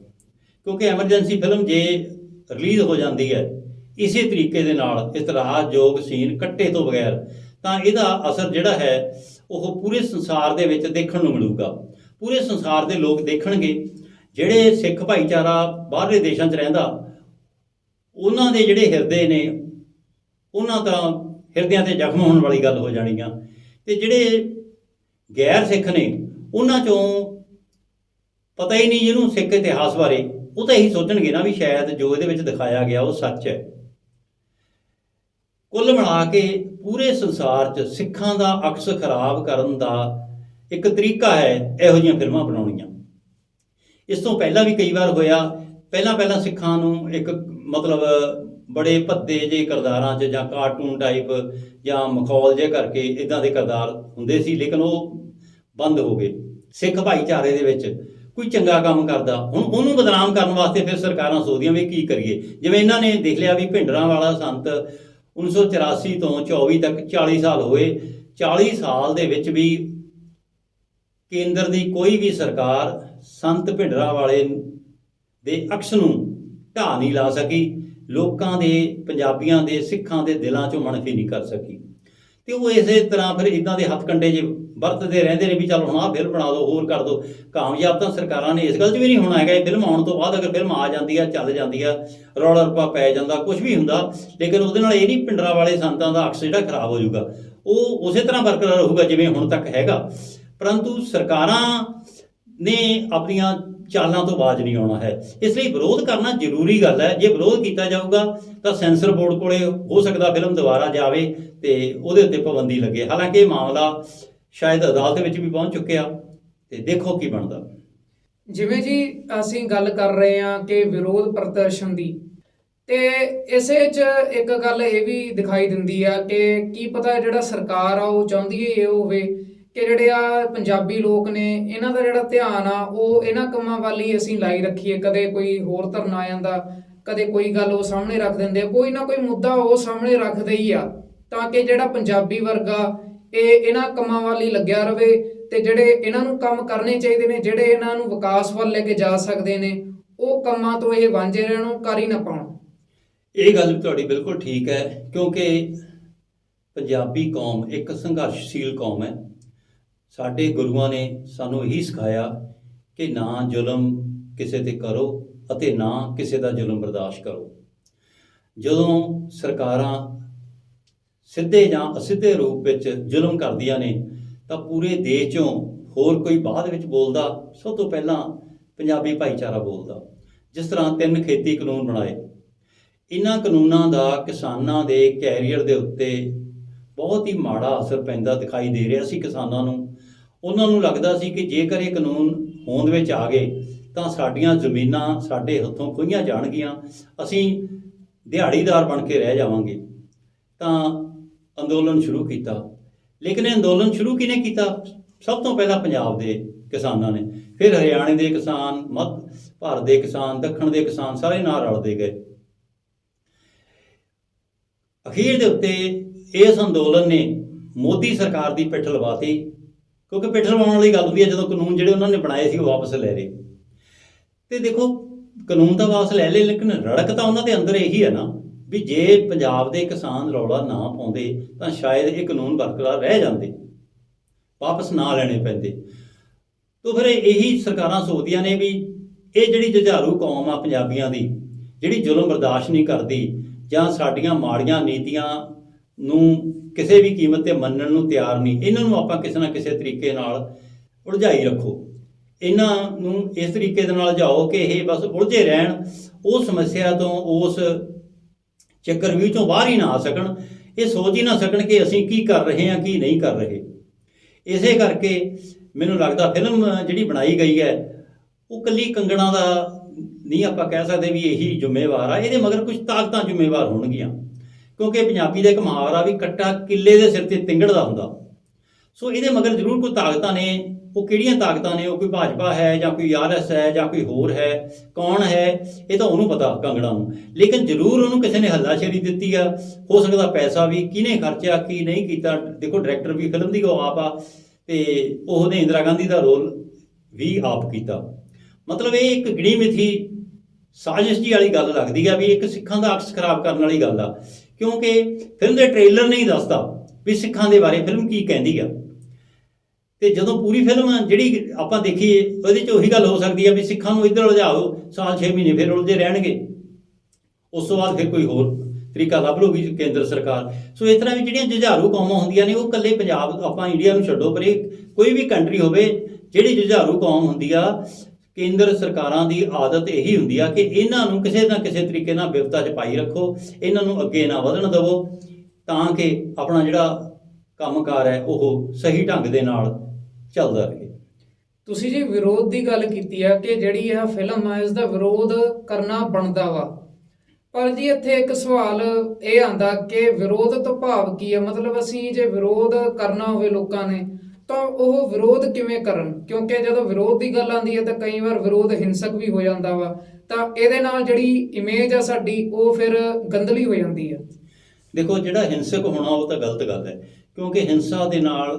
A: ਕਿਉਂਕਿ ਐਮਰਜੈਂਸੀ ਫਿਲਮ ਜੇ ਰਿਲੀਜ਼ ਹੋ ਜਾਂਦੀ ਹੈ, ਇਸੇ ਤਰੀਕੇ ਦੇ ਨਾਲ ਇਤਰਾਜ਼ਯੋਗ ਸੀਨ ਕੱਟੇ ਤੋਂ ਬਗੈਰ, ਤਾਂ ਇਹਦਾ ਅਸਰ ਜਿਹੜਾ ਹੈ, ਉਹ ਪੂਰੇ ਸੰਸਾਰ ਦੇ ਵਿੱਚ ਦੇਖਣ ਨੂੰ ਮਿਲੂਗਾ। ਪੂਰੇ ਸੰਸਾਰ ਦੇ ਲੋਕ ਦੇਖਣਗੇ, ਜਿਹੜੇ ਸਿੱਖ ਭਾਈਚਾਰਾ ਬਾਹਰਲੇ ਦੇਸ਼ਾਂ 'ਚ ਰਹਿੰਦਾ, ਉਹਨਾਂ ਦੇ ਜਿਹੜੇ ਹਿਰਦੇ ਨੇ, ਉਹਨਾਂ ਤਾਂ ਹਿਰਦਿਆਂ ਤੇ ਜ਼ਖਮ ਹੋਣ ਵਾਲੀ ਗੱਲ ਹੋ ਜਾਣੀ ਆ। ਤੇ ਜਿਹੜੇ ਗੈਰ ਸਿੱਖ ਨੇ, ਉਹਨਾਂ 'ਚੋਂ ਪਤਾ ਹੀ ਨਹੀਂ ਜਿਹਨੂੰ ਸਿੱਖ ਇਤਿਹਾਸ ਬਾਰੇ, ਉਹ ਤਾਂ ਇਹੀ ਸੋਚਣਗੇ ਨਾ ਵੀ ਸ਼ਾਇਦ ਜੋ ਇਹਦੇ ਵਿੱਚ ਦਿਖਾਇਆ ਗਿਆ ਉਹ ਸੱਚ ਹੈ। ਕੁੱਲ ਮਿਲਾ ਕੇ ਪੂਰੇ ਸੰਸਾਰ 'ਚ ਸਿੱਖਾਂ ਦਾ ਅਕਸ ਖਰਾਬ ਕਰਨ ਦਾ ਇੱਕ ਤਰੀਕਾ ਹੈ ਇਹੋ ਜਿਹੀਆਂ ਫਿਲਮਾਂ ਬਣਾਉਣੀਆਂ। ਇਸ ਤੋਂ ਪਹਿਲਾਂ ਵੀ ਕਈ ਵਾਰ ਹੋਇਆ ਪਹਿਲਾਂ ਪਹਿਲਾਂ ਸਿੱਖਾਂ ਨੂੰ ਇੱਕ ਮਤਲਬ ਬੜੇ ਭੱਦੇ ਜੇ ਕਿਰਦਾਰਾਂ 'ਚ ਜਾਂ ਕਾਰਟੂਨ ਟਾਈਪ ਜਾਂ ਮਖੌਲ ਜੇ ਕਰਕੇ ਇਦਾਂ ਦੇ ਕਿਰਦਾਰ ਹੁੰਦੇ ਸੀ, ਲੇਕਿਨ ਉਹ ਬੰਦ ਹੋ ਗਏ। ਸਿੱਖ ਭਾਈਚਾਰੇ ਦੇ ਵਿੱਚ ਕੋਈ ਚੰਗਾ ਕੰਮ ਕਰਦਾ, ਹੁਣ ਉਹਨੂੰ ਬਦਨਾਮ ਕਰਨ ਵਾਸਤੇ ਫਿਰ ਸਰਕਾਰਾਂ ਸੋਚਦੀਆਂ ਵੀ ਕੀ ਕਰੀਏ। ਜਿਵੇਂ ਇਹਨਾਂ ਨੇ ਦੇਖ ਲਿਆ ਵੀ ਭਿੰਡਰਾਂ ਵਾਲਾ ਸੰਤ 1984 ਤੋਂ 24 ਤੱਕ 40 ਸਾਲ ਹੋਏ। 40 ਸਾਲ ਦੇ ਵਿੱਚ ਵੀ ਕੇਂਦਰ ਦੀ ਕੋਈ ਵੀ ਸਰਕਾਰ ਸੰਤ ਭਿੰਡਰਾਂ ਵਾਲੇ ਦੇ ਅਕਸ ਨੂੰ ਢਾਹ ਨਹੀਂ ਲਾ ਸਕੀ। ਲੋਕਾਂ ਦੇ, ਪੰਜਾਬੀਆਂ ਦੇ, ਸਿੱਖਾਂ ਦੇ ਦਿਲਾਂ 'ਚੋਂ ਮਨਫੀ ਨਹੀਂ ਕਰ ਸਕੀ। ਤੇ ਉਹ ਇਸੇ ਤਰ੍ਹਾਂ ਫਿਰ ਇਦਾਂ ਦੇ ਹੱਥ ਕੰਡੇ ਜੇ ਵਰਤਦੇ ਰਹਿੰਦੇ ਨੇ ਵੀ ਚੱਲ ਹੁਣ ਆਹ ਫਿਲਮ ਬਣਾ ਦਿਓ, ਹੋਰ ਕਰ ਦਿਓ। ਕਾਮਯਾਬ ਤਾਂ ਸਰਕਾਰਾਂ ਨੇ ਇਸ ਗੱਲ 'ਚ ਵੀ ਨਹੀਂ ਹੋਣਾ ਹੈਗਾ। ਇਹ ਫਿਲਮ ਆਉਣ ਤੋਂ ਬਾਅਦ ਅਗਰ ਫਿਲਮ ਆ ਜਾਂਦੀ ਆ, ਚੱਲ ਜਾਂਦੀ ਆ, ਰੌਲਾ ਰੱਪਾ ਪੈ ਜਾਂਦਾ ਕੁਝ ਵੀ ਹੁੰਦਾ, ਲੇਕਿਨ ਉਹਦੇ ਨਾਲ ਇਹ ਨਹੀਂ ਪਿੰਡਰਾ ਵਾਲੇ ਸੰਤਾਂ ਦਾ ਅਕਸ ਜਿਹੜਾ ਖਰਾਬ ਹੋ ਜਾਊਗਾ। ਉਹ ਉਸੇ ਤਰ੍ਹਾਂ ਬਰਕਰਾਰ ਰਹੂਗਾ ਜਿਵੇਂ ਹੁਣ ਤੱਕ ਹੈਗਾ। ਪਰੰਤੂ ਸਰਕਾਰਾਂ ਨੇ ਆਪਣੀਆਂ ਚਾਲਾਂ ਤੋਂ ਬਾਜ ਨਹੀਂ ਆਉਣਾ ਹੈ। ਇਸ ਲਈ ਵਿਰੋਧ ਕਰਨਾ ਜ਼ਰੂਰੀ ਗੱਲ ਹੈ। ਜੇ ਵਿਰੋਧ ਕੀਤਾ ਜਾਊਗਾ, ਤਾਂ ਸੈਂਸਰ ਬੋਰਡ ਕੋਲੇ ਹੋ ਸਕਦਾ ਫਿਲਮ ਦੁਬਾਰਾ ਜਾਵੇ ਤੇ ਉਹਦੇ ਉੱਤੇ ਪਾਬੰਦੀ ਲੱਗੇ। ਹਾਲਾਂਕਿ ਇਹ ਮਾਮਲਾ ਸ਼ਾਇਦ ਅਦਾਲਤ ਵਿੱਚ ਵੀ ਪਹੁੰਚ ਚੁੱਕਿਆ ਤੇ ਦੇਖੋ ਕੀ ਬਣਦਾ।
B: ਜਿਵੇਂ ਜੀ ਅਸੀਂ ਗੱਲ ਕਰ ਰਹੇ ਹਾਂ ਕਿ ਵਿਰੋਧ ਪ੍ਰਦਰਸ਼ਨ ਦੀ, ਤੇ ਇਸੇ 'ਚ ਇੱਕ ਗੱਲ ਇਹ ਵੀ ਦਿਖਾਈ ਦਿੰਦੀ ਆ ਕਿ ਕੀ ਪਤਾ ਜਿਹੜਾ ਸਰਕਾਰ ਆ ਉਹ ਚਾਹੁੰਦੀ ਹੈ ਇਹ ਹੋਵੇ ਕਿ ਜਿਹੜੇ ਆ ਪੰਜਾਬੀ ਲੋਕ ਨੇ, ਇਹਨਾਂ ਦਾ ਜਿਹੜਾ ਧਿਆਨ ਆ ਉਹ ਇਹਨਾਂ ਕੰਮਾਂ ਵੱਲ ਹੀ ਅਸੀਂ ਲਾਈ ਰੱਖੀਏ, ਕਦੇ ਕੋਈ ਹੋਰ ਧਰਨਾ ਆ ਜਾਂਦਾ ਕਦੇ ਕੋਈ ਗੱਲ ਉਹ ਸਾਹਮਣੇ ਰੱਖ ਦਿੰਦੇ ਆ, ਕੋਈ ਨਾ ਕੋਈ ਮੁੱਦਾ ਉਹ ਸਾਹਮਣੇ ਰੱਖਦੇ ਹੀ ਆ, ਤਾਂ ਕਿ ਜਿਹੜਾ ਪੰਜਾਬੀ ਵਰਗਾ ਇਹ ਇਹਨਾਂ ਕੰਮਾਂ ਵੱਲ ਹੀ ਲੱਗਿਆ ਰਵੇ ਤੇ ਜਿਹੜੇ ਇਹਨਾਂ ਨੂੰ ਕੰਮ ਕਰਨੇ ਚਾਹੀਦੇ ਨੇ, ਜਿਹੜੇ ਇਹਨਾਂ ਨੂੰ ਵਿਕਾਸ ਵੱਲ ਲੈ ਕੇ ਜਾ ਸਕਦੇ ਨੇ, ਉਹ ਕੰਮਾਂ ਤੋਂ ਇਹ ਵਾਂਝੇ ਰਹਿਣ ਕਰ ਹੀ ਨਾ ਪਾਉਣ।
A: ਇਹ ਗੱਲ ਵੀ ਤੁਹਾਡੀ ਬਿਲਕੁਲ ਠੀਕ ਹੈ, ਕਿਉਂਕਿ ਪੰਜਾਬੀ ਕੌਮ ਇੱਕ ਸੰਘਰਸ਼ਸ਼ੀਲ ਕੌਮ ਹੈ। ਸਾਡੇ ਗੁਰੂਆਂ ਨੇ ਸਾਨੂੰ ਇਹੀ ਸਿਖਾਇਆ ਕਿ ਨਾ ਜ਼ੁਲਮ ਕਿਸੇ ਤੇ ਕਰੋ ਅਤੇ ਨਾ ਕਿਸੇ ਦਾ ਜ਼ੁਲਮ ਬਰਦਾਸ਼ਤ ਕਰੋ। ਜਦੋਂ ਸਰਕਾਰਾਂ ਸਿੱਧੇ ਜਾਂ ਅਸਿੱਧੇ ਰੂਪ ਵਿੱਚ ਜ਼ੁਲਮ ਕਰਦੀਆਂ ਨੇ, ਤਾਂ ਪੂਰੇ ਦੇਸ਼ 'ਚੋਂ ਹੋਰ ਕੋਈ ਬਾਅਦ ਵਿੱਚ ਬੋਲਦਾ, ਸਭ ਤੋਂ ਪਹਿਲਾਂ ਪੰਜਾਬੀ ਭਾਈਚਾਰਾ ਬੋਲਦਾ। ਜਿਸ ਤਰ੍ਹਾਂ ਤਿੰਨ ਖੇਤੀ ਕਾਨੂੰਨ ਬਣਾਏ। ਇਹਨਾਂ ਕਾਨੂੰਨਾਂ ਦਾ ਕਿਸਾਨਾਂ ਦੇ ਕੈਰੀਅਰ ਦੇ ਉੱਤੇ ਬਹੁਤ ਹੀ ਮਾੜਾ ਅਸਰ ਪੈਂਦਾ ਦਿਖਾਈ ਦੇ ਰਿਹਾ ਸੀ ਕਿਸਾਨਾਂ ਨੂੰ। ਉਹਨਾਂ ਨੂੰ ਲੱਗਦਾ ਸੀ ਕਿ ਜੇਕਰ ਇਹ ਕਾਨੂੰਨ ਹੋਂਦ ਵਿੱਚ ਆ ਗਏ, ਤਾਂ ਸਾਡੀਆਂ ਜ਼ਮੀਨਾਂ ਸਾਡੇ ਹੱਥੋਂ ਖੋਹੀਆਂ ਜਾਣਗੀਆਂ। ਅਸੀਂ ਦਿਹਾੜੀਦਾਰ ਬਣ ਕੇ ਰਹਿ ਜਾਵਾਂਗੇ। ਤਾਂ ਅੰਦੋਲਨ ਸ਼ੁਰੂ ਕੀਤਾ। ਲੇਕਿਨ ਇਹ ਅੰਦੋਲਨ ਸ਼ੁਰੂ ਕਿਹਨੇ ਕੀਤਾ? ਸਭ ਤੋਂ ਪਹਿਲਾਂ ਪੰਜਾਬ ਦੇ ਕਿਸਾਨਾਂ ਨੇ। ਫਿਰ ਹਰਿਆਣੇ ਦੇ ਕਿਸਾਨ, ਮੱਧ ਭਾਰਤ ਦੇ ਕਿਸਾਨ, ਦੱਖਣ ਦੇ ਕਿਸਾਨ ਸਾਰੇ ਨਾਲ ਰਲਦੇ ਗਏ। ਅਖੀਰ ਦੇ ਉੱਤੇ ਇਸ ਅੰਦੋਲਨ ਨੇ ਮੋਦੀ ਸਰਕਾਰ ਦੀ ਪਿੱਠ ਲਵਾਤੀ। ਕਿਉਂਕਿ ਪਿੱਠ ਲਵਾਉਣ ਵਾਲੀ ਗੱਲ ਹੁੰਦੀ ਹੈ, ਜਦੋਂ ਕਾਨੂੰਨ ਜਿਹੜੇ ਉਹਨਾਂ ਨੇ ਬਣਾਏ ਸੀ, ਉਹ ਵਾਪਸ ਲੈ ਲਏ। ਤੇ ਦੇਖੋ, ਕਾਨੂੰਨ ਤਾਂ ਵਾਪਸ ਲੈ ਲਏ, ਲੇਕਿਨ ਰੜਕ ਤਾਂ ਉਹਨਾਂ ਦੇ ਅੰਦਰ ਇਹੀ ਹੈ ਨਾ। ਵੀ ਜੇ ਪੰਜਾਬ ਦੇ ਕਿਸਾਨ ਰੌਲਾ ਨਾ ਪਾਉਂਦੇ, ਤਾਂ ਸ਼ਾਇਦ ਇਹ ਕਾਨੂੰਨ ਬਰਕਰਾਰ ਰਹਿ ਜਾਂਦੇ। ਵਾਪਸ ਨਾ ਲੈਣੇ ਪੈਂਦੇ। ਤੋਂ ਫਿਰ ਇਹੀ ਸਰਕਾਰਾਂ ਸੋਚਦੀਆਂ ਨੇ ਵੀ ਇਹ ਜਿਹੜੀ ਜੁਝਾਰੂ ਕੌਮ ਆ ਪੰਜਾਬੀਆਂ ਦੀ, ਜਿਹੜੀ ਜ਼ੁਲਮ ਬਰਦਾਸ਼ਤ ਨਹੀਂ ਕਰਦੀ, ਜਾਂ ਸਾਡੀਆਂ ਮਾੜੀਆਂ ਨੀਤੀਆਂ ਨੂੰ ਕਿਸੇ ਵੀ ਕੀਮਤ ਤੇ ਮੰਨਣ ਨੂੰ ਤਿਆਰ ਨਹੀਂ, ਇਹਨਾਂ ਨੂੰ ਆਪਾਂ ਕਿਸੇ ਨਾ ਕਿਸੇ ਤਰੀਕੇ ਨਾਲ ਉਲਝਾਈ ਰੱਖੋ। ਇਹਨਾਂ ਨੂੰ ਇਸ ਤਰੀਕੇ ਦੇ ਨਾਲ ਜਾਓ ਕਿ ਇਹ ਬਸ ਉਲਝੇ ਰਹਿਣ। ਉਹ ਸਮੱਸਿਆ ਤੋਂ ਉਸ ਚੱਕਰਵਿਊਹ ਚੋਂ ਬਾਹਰ ਹੀ ਨਾ ਆ ਸਕਣ। ਇਹ ਸੋਚ ਹੀ ਨਾ ਸਕਣ ਕਿ ਅਸੀਂ ਕੀ ਕਰ ਰਹੇ ਹਾਂ, ਕੀ ਨਹੀਂ ਕਰ ਰਹੇ। ਇਸੇ ਕਰਕੇ ਮੈਨੂੰ ਲੱਗਦਾ ਫਿਲਮ ਜਿਹੜੀ ਬਣਾਈ ਗਈ ਹੈ, ਉਹ ਕੱਲੀ ਕੰਗਣਾ ਦਾ ਨਹੀਂ ਆਪਾਂ ਕਹਿ ਸਕਦੇ ਵੀ ਇਹੀ ਜ਼ਿੰਮੇਵਾਰ ਆ। ਇਹਦੇ ਮਗਰ ਕੁਝ ਤਾਕਤਾਂ ਜ਼ਿੰਮੇਵਾਰ ਹੋਣਗੀਆਂ। ਕਿਉਂਕਿ ਪੰਜਾਬੀ ਦਾ ਇੱਕ ਮੁਹਾਵਰਾ ਵੀ ਕੱਟਾ ਕਿੱਲੇ ਦੇ ਸਿਰ ਤੇ ਤਿੰਗੜਦਾ ਹੁੰਦਾ। ਸੋ ਇਹਦੇ ਮਗਰ ਜ਼ਰੂਰ ਕੋਈ ਤਾਕਤਾਂ ਨੇ ਉਹ ਕਿਹੜੀਆਂ ਤਾਕਤਾਂ ਨੇ? ਉਹ ਕੋਈ ਭਾਜਪਾ ਹੈ ਜਾਂ ਕੋਈ ਆਰਐਸ ਹੈ ਜਾਂ ਕੋਈ ਹੋਰ ਹੈ? ਕੌਣ ਹੈ? ਇਹ ਤਾਂ ਉਹਨੂੰ ਪਤਾ ਕੰਗਣਾ ਨੂੰ। ਲੇਕਿਨ ਜ਼ਰੂਰ ਉਹਨੂੰ ਕਿਸੇ ਨੇ ਹੱਲਾਸ਼ੇਰੀ ਦਿੱਤੀ ਆ। ਹੋ ਸਕਦਾ ਪੈਸਾ ਵੀ ਕਿਹਨੇ ਖਰਚਿਆ, ਕੀ ਨਹੀਂ ਕੀਤਾ? ਦੇਖੋ, ਡਾਇਰੈਕਟਰ ਵੀ ਫਿਲਮ ਦੀ ਉਹ ਆਪ ਆ ਤੇ ਉਹਨੇ ਇੰਦਰਾ ਗਾਂਧੀ ਦਾ ਰੋਲ ਵੀ ਆਪ ਕੀਤਾ। ਮਤਲਬ ਇਹ ਇੱਕ ਗਿਣੀ ਮਿਥੀ ਸਾਜ਼ਿਸ਼ ਜੀ ਵਾਲੀ ਗੱਲ ਲੱਗਦੀ ਆ ਵੀ ਇੱਕ ਸਿੱਖਾਂ ਦਾ ਅਕਸ ਖਰਾਬ ਕਰਨ ਵਾਲੀ ਗੱਲ ਆ। ਕਿਉਂਕਿ ਫਿਲਮ ਦੇ ਟ੍ਰੇਲਰ ਨਹੀਂ ਦੱਸਦਾ ਵੀ ਸਿੱਖਾਂ ਦੇ ਬਾਰੇ ਫਿਲਮ ਕੀ ਕਹਿੰਦੀ ਆ। ਤੇ ਜਦੋਂ ਪੂਰੀ ਫਿਲਮ ਜਿਹੜੀ ਆਪਾਂ ਦੇਖੀਏ, ਉਹਦੇ 'ਚ ਉਹੀ ਗੱਲ ਹੋ ਸਕਦੀ ਹੈ ਵੀ ਸਿੱਖਾਂ ਨੂੰ ਇੱਧਰ ਉਲਝਾਓ, ਸਾਲ 6 ਮਹੀਨੇ ਫਿਰ ਉਲਝੇ ਰਹਿਣਗੇ। ਉਸ ਤੋਂ ਬਾਅਦ ਫਿਰ ਕੋਈ ਹੋਰ ਤਰੀਕਾ ਲੱਭ ਲੂਗੀ ਕੇਂਦਰ ਸਰਕਾਰ। ਸੋ ਇਸ ਤਰ੍ਹਾਂ ਵੀ ਜਿਹੜੀਆਂ ਜੁਝਾਰੂ ਕੌਮਾਂ ਹੁੰਦੀਆਂ ਨੇ, ਉਹ ਇਕੱਲੇ ਪੰਜਾਬ, ਆਪਾਂ ਇੰਡੀਆ ਨੂੰ ਛੱਡੋ, ਪਰੇ ਕੋਈ ਵੀ ਕੰਟਰੀ ਹੋਵੇ, ਜਿਹੜੀ ਜੁਝਾਰੂ ਕੌਮ ਹੁੰਦੀ ਆ, ਕੇਂਦਰ ਸਰਕਾਰਾਂ ਦੀ ਆਦਤ ਇਹੀ ਹੁੰਦੀ ਆ ਕਿ ਇਹਨਾਂ ਨੂੰ ਕਿਸੇ ਨਾ ਕਿਸੇ ਤਰੀਕੇ ਨਾਲ ਵਿਵਸਥਾ 'ਚ ਪਾਈ ਰੱਖੋ, ਇਹਨਾਂ ਨੂੰ ਅੱਗੇ ਨਾ ਵਧਣ ਦਿਵੋ, ਤਾਂ ਕਿ ਆਪਣਾ ਜਿਹੜਾ ਕੰਮਕਾਰ ਹੈ, ਉਹ ਸਹੀ ਢੰਗ ਦੇ ਨਾਲ ਚੱਲਦਾ ਰਹੇ।
B: ਤੁਸੀਂ ਜੀ ਵਿਰੋਧ ਦੀ ਗੱਲ ਕੀਤੀ ਆ ਕਿ ਜਿਹੜੀ ਇਹ ਫਿਲਮ ਆ ਇਸ ਦਾ ਵਿਰੋਧ ਕਰਨਾ ਬਣਦਾ ਵਾ। ਪਰ ਜੀ ਇੱਥੇ ਇੱਕ ਸਵਾਲ ਇਹ ਆਂਦਾ ਕਿ ਵਿਰੋਧ ਤੋਂ ਭਾਵ ਕੀ ਹੈ ਮਤਲਬ ਅਸੀਂ ਜੇ ਵਿਰੋਧ ਕਰਨਾ ਹੋਵੇ ਲੋਕਾਂ ਨੇ ਤਾਂ ਉਹ ਵਿਰੋਧ ਕਿਵੇਂ ਕਰਨ? ਕਿਉਂਕਿ ਜਦੋਂ ਵਿਰੋਧ ਦੀ ਗੱਲ ਆਂਦੀ ਹੈ ਤਾਂ ਕਈ ਵਾਰ ਵਿਰੋਧ ਹਿੰਸਕ ਵੀ ਹੋ ਜਾਂਦਾ ਵਾ। ਤਾਂ ਇਹਦੇ ਨਾਲ ਜਿਹੜੀ ਇਮੇਜ ਆ ਸਾਡੀ ਉਹ ਫਿਰ ਗੰਦਲੀ ਹੋ ਜਾਂਦੀ ਹੈ
A: ਦੇਖੋ ਜਿਹੜਾ ਹਿੰਸਕ ਹੋਣਾ ਉਹ ਤਾਂ ਗਲਤ ਗੱਲ ਹੈ। ਕਿਉਂਕਿ ਹਿੰਸਾ ਦੇ ਨਾਲ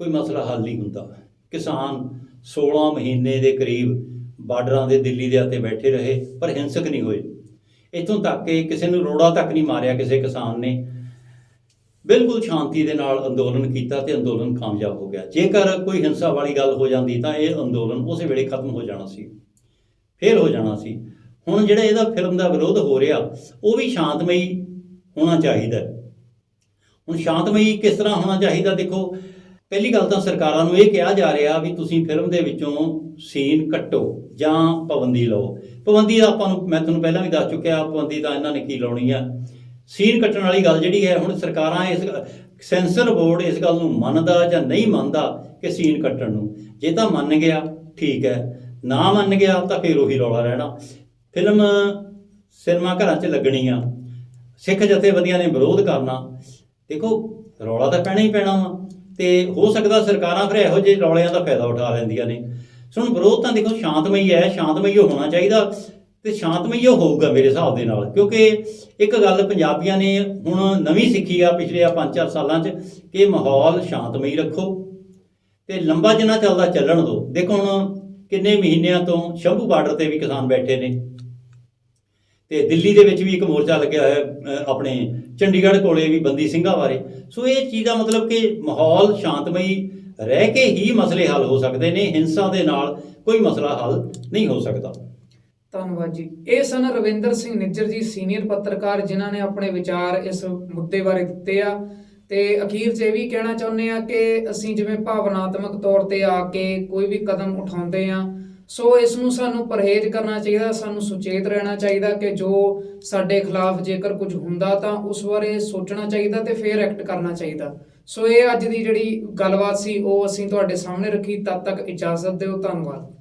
A: ਕੋਈ ਮਸਲਾ ਹੱਲ ਨਹੀਂ ਹੁੰਦਾ। ਕਿਸਾਨ 16 ਮਹੀਨੇ ਦੇ ਕਰੀਬ ਬਾਰਡਰਾਂ ਦੇ ਦਿੱਲੀ ਦੇ ਉੱਤੇ ਬੈਠੇ ਰਹੇ, ਪਰ ਹਿੰਸਕ ਨਹੀਂ ਹੋਏ। ਇੱਥੋਂ ਤੱਕ ਕਿ ਕਿਸੇ ਨੂੰ ਰੋੜਾ ਤੱਕ ਨਹੀਂ ਮਾਰਿਆ ਕਿਸੇ ਕਿਸਾਨ ਨੇ। ਬਿਲਕੁਲ ਸ਼ਾਂਤੀ ਦੇ ਨਾਲ ਅੰਦੋਲਨ ਕੀਤਾ ਤੇ ਅੰਦੋਲਨ ਕਾਮਯਾਬ ਹੋ ਗਿਆ। ਜੇਕਰ ਕੋਈ ਹਿੰਸਾ ਵਾਲੀ ਗੱਲ ਹੋ ਜਾਂਦੀ ਤਾਂ ਇਹ ਅੰਦੋਲਨ ਉਸੇ ਵੇਲੇ ਖਤਮ ਹੋ ਜਾਣਾ ਸੀ। ਫੇਲ ਹੋ ਜਾਣਾ ਸੀ। ਹੁਣ ਜਿਹੜਾ ਇਹਦਾ ਫਿਲਮ ਦਾ ਵਿਰੋਧ ਹੋ ਰਿਹਾ, ਉਹ ਵੀ ਸ਼ਾਂਤਮਈ ਹੋਣਾ ਚਾਹੀਦਾ। ਹੁਣ ਸ਼ਾਂਤਮਈ ਕਿਸ ਤਰ੍ਹਾਂ ਹੋਣਾ ਚਾਹੀਦਾ ਦੇਖੋ ਪਹਿਲੀ ਗੱਲ ਤਾਂ ਸਰਕਾਰਾਂ ਨੂੰ ਇਹ ਕਿਹਾ ਜਾ ਰਿਹਾ ਵੀ ਤੁਸੀਂ ਫਿਲਮ ਦੇ ਵਿੱਚੋਂ ਸੀਨ ਕੱਟੋ ਜਾਂ ਪਾਬੰਦੀ ਲਓ। ਪਾਬੰਦੀ ਦਾ ਆਪਾਂ ਨੂੰ, ਮੈਂ ਤੁਹਾਨੂੰ ਪਹਿਲਾਂ ਵੀ ਦੱਸ ਚੁੱਕਿਆ, ਪਾਬੰਦੀ ਤਾਂ ਇਹਨਾਂ ਨੇ ਕੀ ਲਾਉਣੀ ਆ? ਸੀਨ ਕੱਟਣ ਵਾਲੀ ਗੱਲ ਜਿਹੜੀ ਹੈ, ਹੁਣ ਸਰਕਾਰਾਂ ਇਸ ਸੈਂਸਰ ਬੋਰਡ ਇਸ ਗੱਲ ਨੂੰ ਮੰਨਦਾ ਜਾਂ ਨਹੀਂ ਮੰਨਦਾ ਕਿ ਸੀਨ ਕੱਟਣ ਨੂੰ। ਜੇ ਤਾਂ ਮੰਨ ਗਿਆ, ਠੀਕ ਹੈ। ਨਾ ਮੰਨ ਗਿਆ, ਤਾਂ ਫਿਰ ਉਹੀ ਰੌਲਾ ਰਹਿਣਾ। ਫਿਲਮ ਸਿਨੇਮਾ ਘਰਾਂ 'ਚ ਲੱਗਣੀ ਆ। ਸਿੱਖ ਜਥੇਬੰਦੀਆਂ ਨੇ ਵਿਰੋਧ ਕਰਨਾ। ਦੇਖੋ, ਰੌਲਾ ਤਾਂ ਪੈਣਾ ਹੀ ਪੈਣਾ ਵਾ। ਤੇ ਹੋ ਸਕਦਾ ਸਰਕਾਰਾਂ ਫਿਰ ਇਹੋ ਜਿਹੇ ਰੌਲਿਆਂ ਦਾ ਫਾਇਦਾ ਉਠਾ ਲੈਂਦੀਆਂ ਨੇ। ਸੋ ਹੁਣ ਵਿਰੋਧ ਤਾਂ ਦੇਖੋ ਸ਼ਾਂਤਮਈ ਹੈ ਸ਼ਾਂਤਮਈ ਹੋਣਾ ਚਾਹੀਦਾ ਤੇ ਸ਼ਾਂਤਮਈ ਹੋਊਗਾ ਮੇਰੇ ਹਿਸਾਬ ਦੇ ਨਾਲ। ਕਿਉਂਕਿ ਇੱਕ ਗੱਲ ਪੰਜਾਬੀਆਂ ਨੇ ਹੁਣ ਨਵੀਂ ਸਿੱਖੀ ਆ ਪਿਛਲੇ ਆ 5-4 ਸਾਲਾਂ 'ਚ ਕਿ ਮਾਹੌਲ ਸ਼ਾਂਤਮਈ ਰੱਖੋ ਤੇ ਲੰਬਾ ਜਿੰਨਾ ਚੱਲਦਾ ਚੱਲਣ ਦਿਓ ਦੇਖੋ ਹੁਣ ਕਿੰਨੇ ਮਹੀਨਿਆਂ ਤੋਂ ਸ਼ੰਭੂ ਬਾਰਡਰ ਤੇ ਵੀ ਕਿਸਾਨ ਬੈਠੇ ਨੇ। ਤੇ ਦਿੱਲੀ ਦੇ ਵਿੱਚ ਵੀ ਇੱਕ ਮੋਰਚਾ ਲੱਗਿਆ ਹੋਇਆ ਹੈ, ਆਪਣੇ ਚੰਡੀਗੜ੍ਹ ਕੋਲੇ ਵੀ ਬੰਦੀ ਸਿੰਘਾਂ ਬਾਰੇ। ਸੋ ਇਹ ਚੀਜ਼ ਦਾ ਮਤਲਬ ਕਿ ਮਾਹੌਲ ਸ਼ਾਂਤਮਈ ਰਹਿ ਕੇ ਹੀ ਮਸਲੇ ਹੱਲ ਹੋ ਸਕਦੇ ਨੇ ਹਿੰਸਾ ਦੇ ਨਾਲ ਕੋਈ ਮਸਲਾ ਹੱਲ ਨਹੀਂ ਹੋ ਸਕਦਾ।
B: ਧੰਨਵਾਦ ਜੀ। ਇਹ ਸਨ ਰਵਿੰਦਰ ਸਿੰਘ ਨਿੱਜਰ ਜੀ ਸੀਨੀਅਰ ਪੱਤਰਕਾਰ ਜਿਨ੍ਹਾਂ ਨੇ ਆਪਣੇ ਵਿਚਾਰ ਇਸ ਮੁੱਦੇ ਬਾਰੇ ਦਿੱਤੇ ਆ। ਤੇ ਅਖੀਰ 'ਚ ਇਹ ਵੀ ਕਹਿਣਾ ਚਾਹੁੰਦੇ ਆ ਕਿ ਅਸੀਂ ਜਿਵੇਂ ਭਾਵਨਾਤਮਕ ਤੌਰ ਤੇ ਆ ਕੇ ਕੋਈ ਵੀ ਕਦਮ ਉਠਾਉਂਦੇ ਆ ਸੋ ਇਸ ਨੂੰ ਸਾਨੂੰ ਪਰਹੇਜ਼ ਕਰਨਾ ਚਾਹੀਦਾ, ਸਾਨੂੰ ਸੁਚੇਤ ਰਹਿਣਾ ਚਾਹੀਦਾ ਕਿ ਜੋ ਸਾਡੇ ਖਿਲਾਫ ਜੇਕਰ ਕੁਝ ਹੁੰਦਾ ਤਾਂ ਉਸ ਬਾਰੇ ਸੋਚਣਾ ਚਾਹੀਦਾ ਤੇ ਫਿਰ ਐਕਟ ਕਰਨਾ ਚਾਹੀਦਾ। ਸੋ ਇਹ ਅੱਜ ਦੀ ਜਿਹੜੀ ਗੱਲਬਾਤ ਸੀ, ਉਹ ਅਸੀਂ ਤੁਹਾਡੇ ਸਾਹਮਣੇ ਰੱਖੀ। ਤਦ ਤੱਕ ਇਜਾਜ਼ਤ ਦਿਓ। ਧੰਨਵਾਦ।